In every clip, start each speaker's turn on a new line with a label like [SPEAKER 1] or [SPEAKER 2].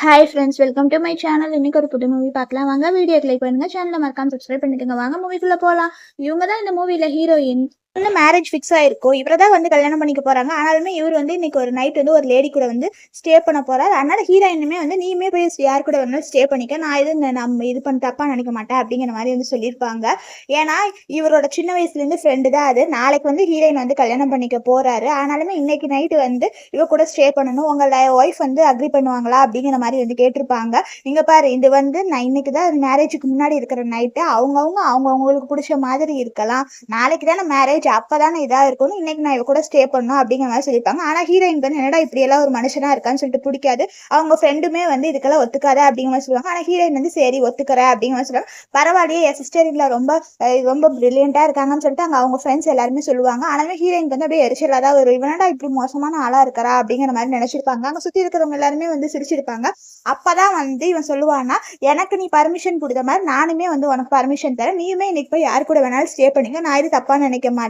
[SPEAKER 1] Hi friends welcome to my channel இன்னைக்கு ஒரு புது மூவி பார்க்கலாம். வாங்க வீடியோ கிளிக் பண்ணுங்க. சேனலை மறக்காம சப்ஸ்கிரைப் பண்ணிக்கோங்க. வாங்க மூவிக்குள்ள போகலாம் இவங்க தான் இந்த மூவியில் ஹீரோயின் வந்து மேரேஜ் ஃபிக்ஸ் ஆயிருக்கும். இவரை தான் வந்து கல்யாணம் பண்ணிக்க போறாங்க. ஆனாலுமே இவர் வந்து இன்னைக்கு ஒரு நைட் வந்து ஒரு லேடி கூட வந்து ஸ்டே பண்ண போறாரு. அதனால ஹீரோயினுமே வந்து நீயுமே போய் யார் கூட வேணாலும் ஸ்டே பண்ணிக்க. நான் இது நம்ம இது பண்ண தப்பா நினைக்க மாட்டேன் அப்படிங்கிற மாதிரி வந்து சொல்லியிருப்பாங்க. ஏன்னா இவரோட சின்ன வயசுல இருந்து ஃப்ரெண்டு தான் அது. நாளைக்கு வந்து ஹீரோயின் வந்து கல்யாணம் பண்ணிக்க போறாரு. ஆனாலுமே இன்னைக்கு நைட் வந்து இவ கூட ஸ்டே பண்ணணும். உங்களோட ஒய்ஃப் வந்து அக்ரி பண்ணுவாங்களா அப்படிங்கிற மாதிரி வந்து கேட்டிருப்பாங்க. இங்க பாரு இது வந்து நான் இன்னைக்கு தான் மேரேஜுக்கு முன்னாடி இருக்கிற நைட்டு அவங்கவுங்க அவங்கவுங்களுக்கு பிடிச்ச மாதிரி இருக்கலாம். நாளைக்கு தானே மேரேஜ் அப்பதானே இதா இருக்கணும் இன்னைக்கு நான் இவ கூட ஸ்டே பண்ணணும் அப்படிங்கிற மாதிரி சொல்லியிருப்பாங்க. ஆனா ஹீரோயின் வந்து என்னடா இப்படி எல்லாம் ஒரு மனுஷனா இருக்கான்னு சொல்லிட்டு பிடிக்காது. அவங்க ஃப்ரெண்டுமே வந்து இதுக்கெல்லாம் ஒத்துக்காத அப்படிங்கிற மாதிரி சொல்லுவாங்க. ஆனா ஹீரோயின் வந்து சரி ஒத்துக்கிற அப்படிங்கிற மாதிரி சொல்லுவாங்க. பரவாயில்லையே என் சிஸ்டர் இல்ல ரொம்ப ரொம்ப பிரில்லியண்டா இருக்காங்கன்னு சொல்லிட்டு அங்க அவங்க ஃப்ரெண்ட்ஸ் எல்லாருமே சொல்லுவாங்க. ஆனாலுமே ஹீரோயின் வந்து அப்படியே எரிச்சலா தான் ஒரு இவனடா இப்படி மோசமான ஆளா இருக்கறா அப்படிங்கிற மாதிரி நினைச்சிருப்பாங்க. அங்க சுத்தி இருக்கிறவங்க எல்லாருமே வந்து சிரிச்சிருப்பாங்க. அப்பதான் வந்து இவன் சொல்லுவானா எனக்கு நீ பர்மிஷன் கொடுத்த மாதிரி நானுமே வந்து உனக்கு பர்மிஷன் தரேன். நீயுமே இன்னைக்கு போய் யார் கூட வேணாலும் ஸ்டே பண்ணிக்க. நான் இது தப்பா நினைக்க மாட்டேன்.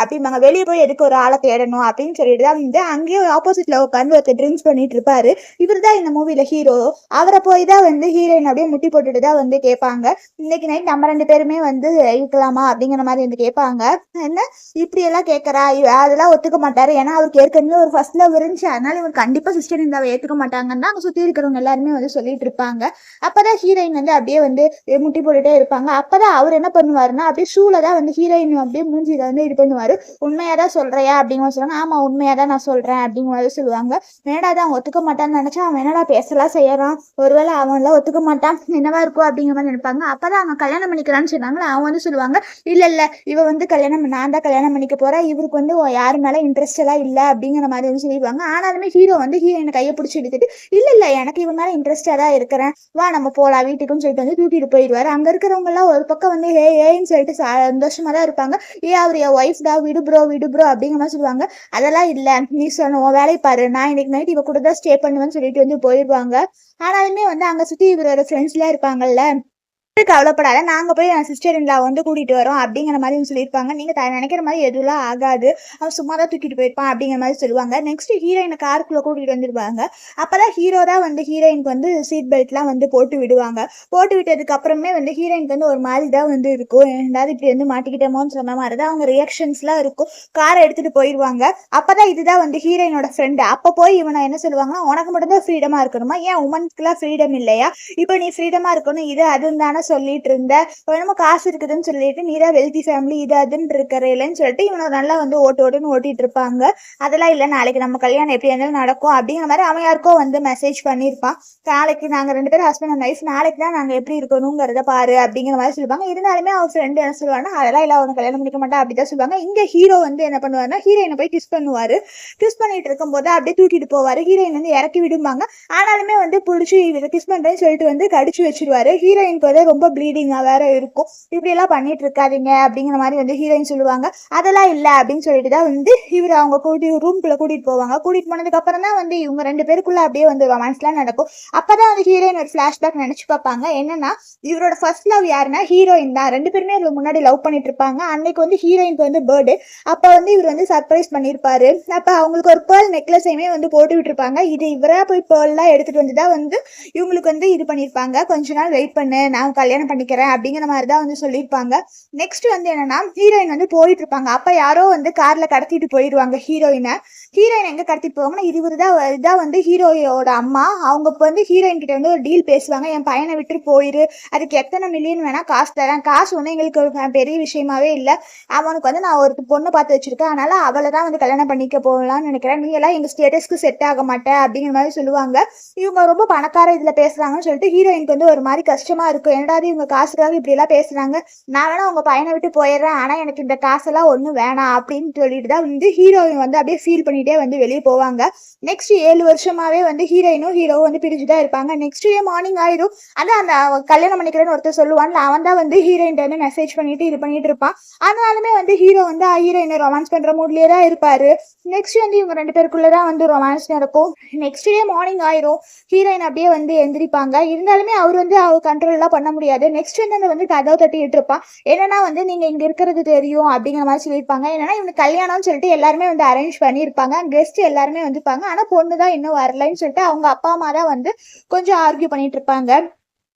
[SPEAKER 1] அப்படிம்பாங்க. வெளியே போய் எதுக்கு ஒரு ஆளை தேடணும் அப்படின்னு சொல்லிட்டு தான் வந்து அங்கேயே ஆப்போசிட்ல உட்காந்து ஒருத்தர் ட்ரிங்க்ஸ் பண்ணிட்டு இருப்பாரு. இவர் தான் இந்த மூவில ஹீரோ அவரை போய் தான் வந்து ஹீரோயின் அப்படியே முட்டி போட்டுட்டு தான் வந்து கேட்பாங்க. இன்னைக்கு நைட் நம்ம ரெண்டு பேருமே வந்து இருக்கலாமா அப்படிங்கிற மாதிரி வந்து கேட்பாங்க. என்ன? இப்படி எல்லாம் கேட்கறா? அதெல்லாம் ஒத்துக்க மாட்டாரு. ஏன்னா அவருக்கு ஏற்கனவே ஒரு ஃபர்ஸ்ட் லவ் இருந்துச்சு. அதனால இவர் கண்டிப்பா சிஸ்டர் இந்த ஏத்துக்க மாட்டாங்கன்னு தான் அங்க சுத்தி இருக்கிறவங்க எல்லாருமே வந்து சொல்லிட்டு இருப்பாங்க. அப்பதான் ஹீரோயின் வந்து அப்படியே வந்து முட்டி போட்டுட்டே இருப்பாங்க. அப்பதான் அவர் என்ன பண்ணுவாருன்னா அப்படியே ஷூல தான் வந்து ஹீரோயின் அப்படியே மூஞ்சியில வந்து இது பண்ணுவாரு. உண்மையா தான் சொல்றியா அப்படிங்கிற சொல்லுவாங்க. ஆமா உண்மையாதான் நான் சொல்றேன் அப்படிங்கிற சொல்லுவாங்க. என்னடா தான் ஒத்துக்க மாட்டான்னு நினைச்சா அவன் என்னடா பேசலாம் செய்யறான்? ஒருவேளை அவன் எல்லாம் ஒத்துக்க மாட்டான். என்னவா இருக்கும் அப்படிங்கிற மாதிரி நினைப்பாங்க. அப்பதான் அவன் கல்யாணம் பண்ணிக்கிறான்னு சொன்னாங்களா அவன் வந்து சொல்லுவாங்க இல்ல இல்ல இவ வந்து கல்யாணம் நான் தான் கல்யாணம் பண்ணிக்க போறேன். இவருக்கு வந்து யாரு மேல இன்ட்ரெஸ்ட் எல்லாம் இல்ல அப்படிங்கிற மாதிரி வந்து சொல்லிடுவாங்க. ஆனாலுமே ஹீரோ வந்து ஹீரோயினை கையை பிடிச்சி எடுத்துட்டு இல்ல இல்ல எனக்கு இவன் மேல இன்ட்ரெஸ்டா தான் இருக்கிறேன். வா நம்ம போலாம் வீட்டுக்குன்னு சொல்லிட்டு வந்து தூக்கிட்டு போயிடுவாரு. அங்க இருக்கிறவங்க எல்லாம் ஒரு பக்கம் வந்து ஏ ஏன்னு சொல்லிட்டு சா- சந்தோஷமா தான் இருப்பாங்க. ஏ அவர் என் ஒய்ஃப் விடு ப்ரோ விடு ப்ரோ அப்படிங்கிற மாதிரி சொல்லுவாங்க. அதெல்லாம் இல்ல. நீ சொன்ன உன் வேலையை பாரு. நான் இன்னைக்கு நைட் இவ கூட தான் ஸ்டே பண்ணுவேன்னு சொல்லிட்டு வந்து போயிடுவாங்க ஆனாலுமே வந்து அங்க சுத்தி இவரோட ஃப்ரெண்ட்ஸ்லாம் இருப்பாங்கல்ல கவலைப்படாத. நாங்க போய் என் சிஸ்டர் இன்லா வந்து கூட்டிட்டு வரோம் அப்படிங்கிற மாதிரி சொல்லியிருப்பாங்க. நீங்க த- நினைக்கிற மாதிரி எதுவும் ஆகாது. அவன் சும்மா தான் தூக்கிட்டு போயிருப்பான் அப்படிங்கிற மாதிரி சொல்லுவாங்க. நெக்ஸ்ட் ஹீரோயினை காருக்குள்ள கூட்டிட்டு வந்துருவாங்க. அப்பதான் ஹீரோ தான் வந்து ஹீரோயினுக்கு வந்து சீட் பெல்ட்லாம் வந்து போட்டு விடுவாங்க. போட்டு விட்டதுக்கு அப்புறமே வந்து ஹீரோயினுக்கு வந்து ஒரு மாதிரி தான் வந்து இருக்கும். ஏதாவது இப்படி வந்து மாட்டிக்கிட்டோமோன்னு சொன்ன மாதிரி தான் அவங்க ரியாக்ஷன்ஸ்லாம் இருக்கும். காரை எடுத்துட்டு போயிடுவாங்க அப்பதான் இதுதான் வந்து ஹீரோயினோட ஃப்ரெண்டு அப்போ போய் இவனை என்ன சொல்லுவாங்கன்னா உனக்கு மட்டும்தான் ஃப்ரீடமா இருக்கணுமா? ஏன் உமனுக்குலாம் ஃப்ரீடம் இல்லையா? இப்போ நீ ஃப்ரீடமா இருக்கணும். இது அது தானே சொல்லிட்டு இருந்த நம்ம காசு இருக்குதுன்னு சொல்லிட்டு நீரா வெல்தி ஃபேமிலி இது அதுன்னு இருக்கிறேன்னு சொல்லிட்டு இவனை நல்லா வந்து ஓட்டு ஓட்டுன்னு ஓட்டிட்டு இருப்பாங்க. அதெல்லாம் இல்லை நாளைக்கு நம்ம கல்யாணம் எப்படி இருந்தாலும் நடக்கும். அப்படிங்கிற மாதிரி அவன் யாருக்கோ வந்து மெசேஜ் பண்ணியிருப்பான். நாளைக்கு நாங்கள் ரெண்டு பேரும் ஹஸ்பண்ட் அண்ட் ஒய்ஃப் நாளைக்கு தான் நாங்கள் எப்படி இருக்கணுங்கிறத பாரு அப்படிங்கிற மாதிரி சொல்லுவாங்க. இருந்தாலுமே அவன் ஃப்ரெண்டு என்ன சொல்லுவாங்கன்னா அதெல்லாம் இல்லை அவனை கல்யாணம் பண்ணிக்க மாட்டா அப்படிதான் சொல்லுவாங்க. இங்கே ஹீரோ வந்து என்ன பண்ணுவாருன்னா ஹீரோயினை போய் கிஸ் பண்ணுவாரு. கிஸ் பண்ணிட்டு இருக்கும்போது அப்படியே தூக்கிட்டு போவாரு. ஹீரோயின் வந்து இறக்கி விடுவாங்க ஆனாலுமே வந்து பிடிச்சி இவரை கிஸ் பண்றேன்னு சொல்லிட்டு வந்து கடிச்சு வச்சிருவாரு. ஹீரோயினுக்கு வந்து ரொம்ப ரொம்ப ப்ளீடிங்காக வேற இருக்கும். இப்படியெல்லாம் பண்ணிட்டு இருக்காதீங்க அப்படிங்கிற மாதிரி வந்து ஹீரோயின் சொல்லுவாங்க. அதெல்லாம் இல்லை அப்படின்னு சொல்லிட்டு தான் வந்து இவர் அவங்க கூட்டி ரூம்குள்ளே கூட்டிட்டு போவாங்க. கூட்டிட்டு போனதுக்கு அப்புறம் தான் வந்து இவங்க ரெண்டு பேருக்குள்ள அப்படியே வந்து ரொமான்ஸ்லாம் நடக்கும். அப்போ தான் வந்து ஹீரோயின் ஒரு ஃப்ளாஷ்பேக் நினச்சி பார்ப்பாங்க. என்னன்னா இவரோட ஃபர்ஸ்ட் லவ் யாருன்னா ஹீரோயின் தான். ரெண்டு பேருமே இவருக்கு முன்னாடி லவ் பண்ணிட்டு இருப்பாங்க அன்னைக்கு வந்து ஹீரோயினுக்கு வந்து பர்த்டே அப்போ வந்து இவர் வந்து சர்ப்ரைஸ் பண்ணியிருப்பாரு. அப்போ அவங்களுக்கு ஒரு பேர்ல் நெக்லஸையுமே வந்து போட்டு விட்டுருப்பாங்க. இது இவராக போய் பேர்லாம் எடுத்துட்டு வந்து தான் வந்து இவங்களுக்கு வந்து இது பண்ணியிருப்பாங்க. கொஞ்ச நாள் வெயிட் பண்ணு. நான் கல்யாணம் பண்ணிக்கிறேன் அப்படிங்கிற மாதிரி தான் வந்து சொல்லியிருப்பாங்க. நெக்ஸ்ட் வந்து என்னன்னா ஹீரோயின் வந்து போயிட்டு இருப்பாங்க அப்ப யாரோ வந்து கார்ல கடத்திட்டு போயிடுவாங்க ஹீரோயினை ஹீரோயின் எங்க கடத்திட்டு போவாங்கன்னா இருபது தான் இதான் வந்து ஹீரோயோட அம்மா. அவங்க இப்போ வந்து ஹீரோயின் கிட்ட வந்து ஒரு டீல் பேசுவாங்க. என் பையனை விட்டு போயிரு. அதுக்கு எத்தனை மில்லியன் வேணா காசு தரேன். காசு ஒன்றும் எங்களுக்கு ஒரு பெரிய விஷயமாவே இல்லை. அவனுக்கு வந்து நான் ஒரு பொண்ணு பார்த்து வச்சிருக்கேன். அதனால அவளை தான் வந்து கல்யாணம் பண்ணிக்க போகலாம்னு நினைக்கிறேன். நீ எல்லாம் எங்க ஸ்டேட்டஸ்க்கு செட் ஆக மாட்டேன் அப்படிங்கிற மாதிரி சொல்லுவாங்க. இவங்க ரொம்ப பணக்கார இதுல பேசுறாங்கன்னு சொல்லிட்டு ஹீரோயினுக்கு வந்து ஒரு மாதிரி கஷ்டமா இருக்கும். என்னடா இவங்க காசுக்காக இப்படி எல்லாம் பேசுறாங்க. நான் வேணா உங்க பையனை விட்டு போயிடுறேன். ஆனா எனக்கு இந்த காசெல்லாம் ஒன்றும் வேணாம் அப்படின்னு சொல்லிட்டு தான் வந்து ஹீரோயின் வந்து அப்படியே ஃபீல் பண்ணிட்டே வந்து வெளியே போவாங்க. நெக்ஸ்ட் ஏழு வருஷமாவே வந்து ஹீரோயினும் ஹீரோவும் வந்து பிரிஞ்சுதான் இருப்பாங்க. நெக்ஸ்ட் டே மார்னிங் ஆயிடும். அதான் அந்த கல்யாணம் பண்ணிக்கிறேன்னு ஒருத்தர் சொல்லுவான்ல அவன் தான் வந்து ஹீரோயின் வந்து மெசேஜ் பண்ணிட்டு இது பண்ணிட்டு இருப்பான். ஆனாலுமே வந்து ஹீரோ வந்து ஹீரோயினை ரொமான்ஸ் பண்ற மூட்லயே தான் இருப்பாரு. நெக்ஸ்ட் வந்து இவங்க ரெண்டு பேருக்குள்ள தான் வந்து ரொமான்ஸ் நடக்கும். நெக்ஸ்ட் டே மார்னிங் ஆயிரும். ஹீரோயின் அப்படியே வந்து எந்திரிப்பாங்க. இருந்தாலுமே அவர் வந்து அவர் கண்ட்ரோல் எல்லாம் பண்ண முடியாது. நெக்ஸ்ட் வந்து அந்த வந்து கதவை தட்டிட்டு இருப்பான் என்னன்னா வந்து நீங்க இங்க இருக்கிறது தெரியும் அப்படிங்கிற மாதிரி சொல்லியிருப்பாங்க. என்னன்னா இவனுக்கு கல்யாணம்னு சொல்லிட்டு எல்லாருமே வந்து அரேஞ்ச் பண்ணியிருப்பாங்க. கெஸ்ட் எல்லாருமே வந்துப்பாங்க. ஆனா பொண்ணு தான் இன்னும் வரலைன்னு சொல்லிட்டு அவங்க அப்பா அம்மா தான் வந்து கொஞ்சம் ஆர்கியூ பண்ணிட்டு இருப்பாங்க.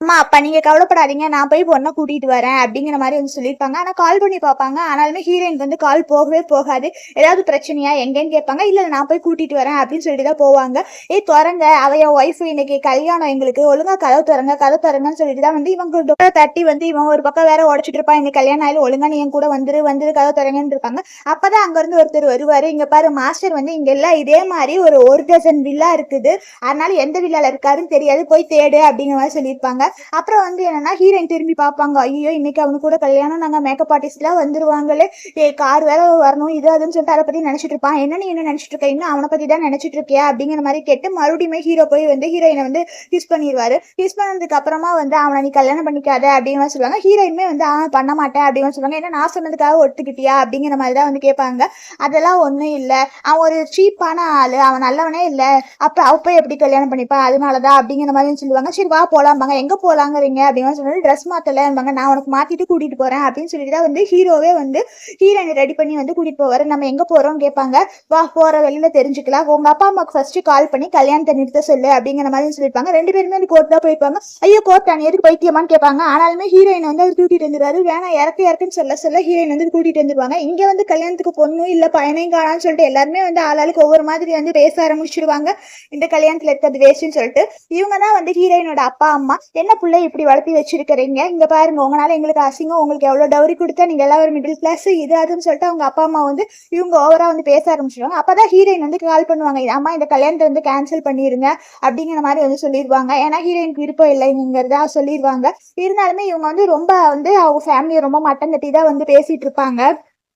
[SPEAKER 1] அம்மா அப்பா நீங்க கவலைப்படாதீங்க. நான் போய் பொண்ணை கூட்டிட்டு வரேன் அப்படிங்கிற மாதிரி வந்து சொல்லியிருப்பாங்க. ஆனா கால் பண்ணி பார்ப்பாங்க. ஆனாலுமே ஹீரோயின் வந்து கால் போகவே போகாது. ஏதாவது பிரச்சனையா எங்கன்னு கேட்பாங்க. இல்ல நான் போய் கூட்டிட்டு வரேன் அப்படின்னு சொல்லிட்டு தான் போவாங்க. ஏ திறங்க. அவ என் ஒய்ஃப் இன்னைக்கு கல்யாணம் எங்களுக்கு. ஒழுங்கா கதவு திறங்க கதவு திறங்கன்னு சொல்லிட்டு தான் வந்து இவங்க டொரை தட்டி வந்து இவன் ஒரு பக்கம் வேற உடச்சிட்டு இருப்பான். இங்க கல்யாணம் ஆயிலும் ஒழுங்கா நீ என் கூட வந்துரு வந்துரு கதவு திறங்கன்னு இருப்பாங்க. அப்பதான் அங்க இருந்து ஒருத்தர் வருவாரு. இங்க பாரு மாஸ்டர் வந்து இங்க எல்லாம் இதே மாதிரி ஒரு ஒரு டசன் வில்லா இருக்குது. அதனால எந்த வில்லால இருக்காருன்னு தெரியாது. போய் தேடு அப்படிங்கிற மாதிரி சொல்லியிருப்பாங்க. அப்புறம் வந்து என்னன்னா ஹீரோயின் திரும்பி பார்ப்பாங்க. ஐயோ இன்னைக்கு அவனு கூட கல்யாணம் நாங்க மேக்கப் ஆர்டிஸ்ட்லாம் வந்துருவாங்களே. ஏ கார் வேற வரணும் இது அதுன்னு சொல்லிட்டு அதை பத்தி நினைச்சிட்டு இருப்பான். என்ன நீ என்ன நினைச்சிட்டு இருக்க? இன்னும் அவனை பத்தி தான் நினைச்சிட்டு இருக்கியா? அப்படிங்கிற மாதிரி கேட்டு மறுபடியுமே ஹீரோ போய் வந்து ஹீரோயினை வந்து கிஸ் பண்ணிடுவாரு கிஸ் பண்ணதுக்கு அப்புறமா வந்து அவனை நீ கல்யாணம் பண்ணிக்காத அப்படின்னு சொல்லுவாங்க. ஹீரோயினுமே வந்து அவன் பண்ண மாட்டேன் அப்படின்னு சொல்லுவாங்க. ஏன்னா நான் சொன்னதுக்காக ஒத்துக்கிட்டியா? அப்படிங்கிற மாதிரி தான் வந்து கேட்பாங்க. அதெல்லாம் ஒன்றும் இல்லை. அவன் ஒரு சீப்பான ஆளு. அவன் நல்லவனே இல்லை. அப்போ அவ போய் எப்படி கல்யாணம் பண்ணிப்பான்? அதனாலதான் அப்படிங்கிற மாதிரி சொல்லுவாங்க. சரி வா போலாம்பாங்க. எங்க போலாங்கிறீங்க அப்படின்னு சொன்னாலும் ட்ரெஸ் மாத்தலம்பாங்க நான் உனக்கு மாத்திட்டு கூட்டிட்டு போறேன் அப்படின்னு சொல்லிட்டு தான் வந்து ஹீரோவே வந்து ஹீரோயினை ரெடி பண்ணி வந்து கூட்டிட்டு போவாரு. நம்ம எங்க போறோம் கேட்பாங்க. வா போற வெளியில தெரிஞ்சுக்கலாம். உங்க அப்பா அம்மாக்கு ஃபர்ஸ்ட் கால் பண்ணி கல்யாணத்தை நிறுத்த சொல்லு அப்படிங்கிற மாதிரி சொல்லியிருப்பாங்க ரெண்டு பேருமே வந்து கோர்ட் தான் போயிருப்பாங்க. ஐயோ கோர்ட் அணி எதுக்கு பைத்தியமான்னு கேட்பாங்க. ஆனாலுமே ஹீரோயின் வந்து அவர் கூட்டிட்டு வந்துருவாரு. வேணா இறக்கு இறக்குன்னு சொல்ல சொல்ல ஹீரோயின் வந்து கூட்டிட்டு வந்துருவாங்க. இங்க வந்து கல்யாணத்துக்கு பொண்ணும் இல்ல பையனையும் காணான்னு சொல்லிட்டு எல்லாருமே வந்து ஆளாளுக்கு ஒவ்வொரு மாதிரி வந்து பேச ஆரம்பிச்சிருவாங்க. இந்த கல்யாணத்துல இருக்கிறது வேஸ்ட்னு சொல்லிட்டு. இவங்க தான் வந்து ஹீரோயினோட அப்பா அம்மா. என்ன பிள்ளை இப்படி வளர்த்தி வச்சிருக்கிறீங்க. இங்க பாருங்க உங்களால எங்களுக்கு அசிங்கம் உங்களுக்கு எவ்வளவு டவுரி கொடுத்தா நீங்க எல்லாம் ஒரு மிடில் கிளாஸ் இது அதுன்னு சொல்லிட்டு அவங்க அப்பா அம்மா வந்து இவங்க ஓவரா வந்து பேச ஆரம்பிச்சிருவாங்க அப்பதான் ஹீரோயின் வந்து கால் பண்ணுவாங்க. அம்மா இந்த கல்யாணத்தை வந்து கேன்சல் பண்ணிருங்க அப்படிங்கிற மாதிரி வந்து சொல்லிடுவாங்க ஏன்னா ஹீரோயினுக்கு விருப்பம் இல்லைங்கிறதா சொல்லிடுவாங்க இருந்தாலுமே இவங்க வந்து ரொம்ப வந்து அவங்க ஃபேமிலியை ரொம்ப மட்டம் தட்டி தான் வந்து பேசிட்டு இருப்பாங்க.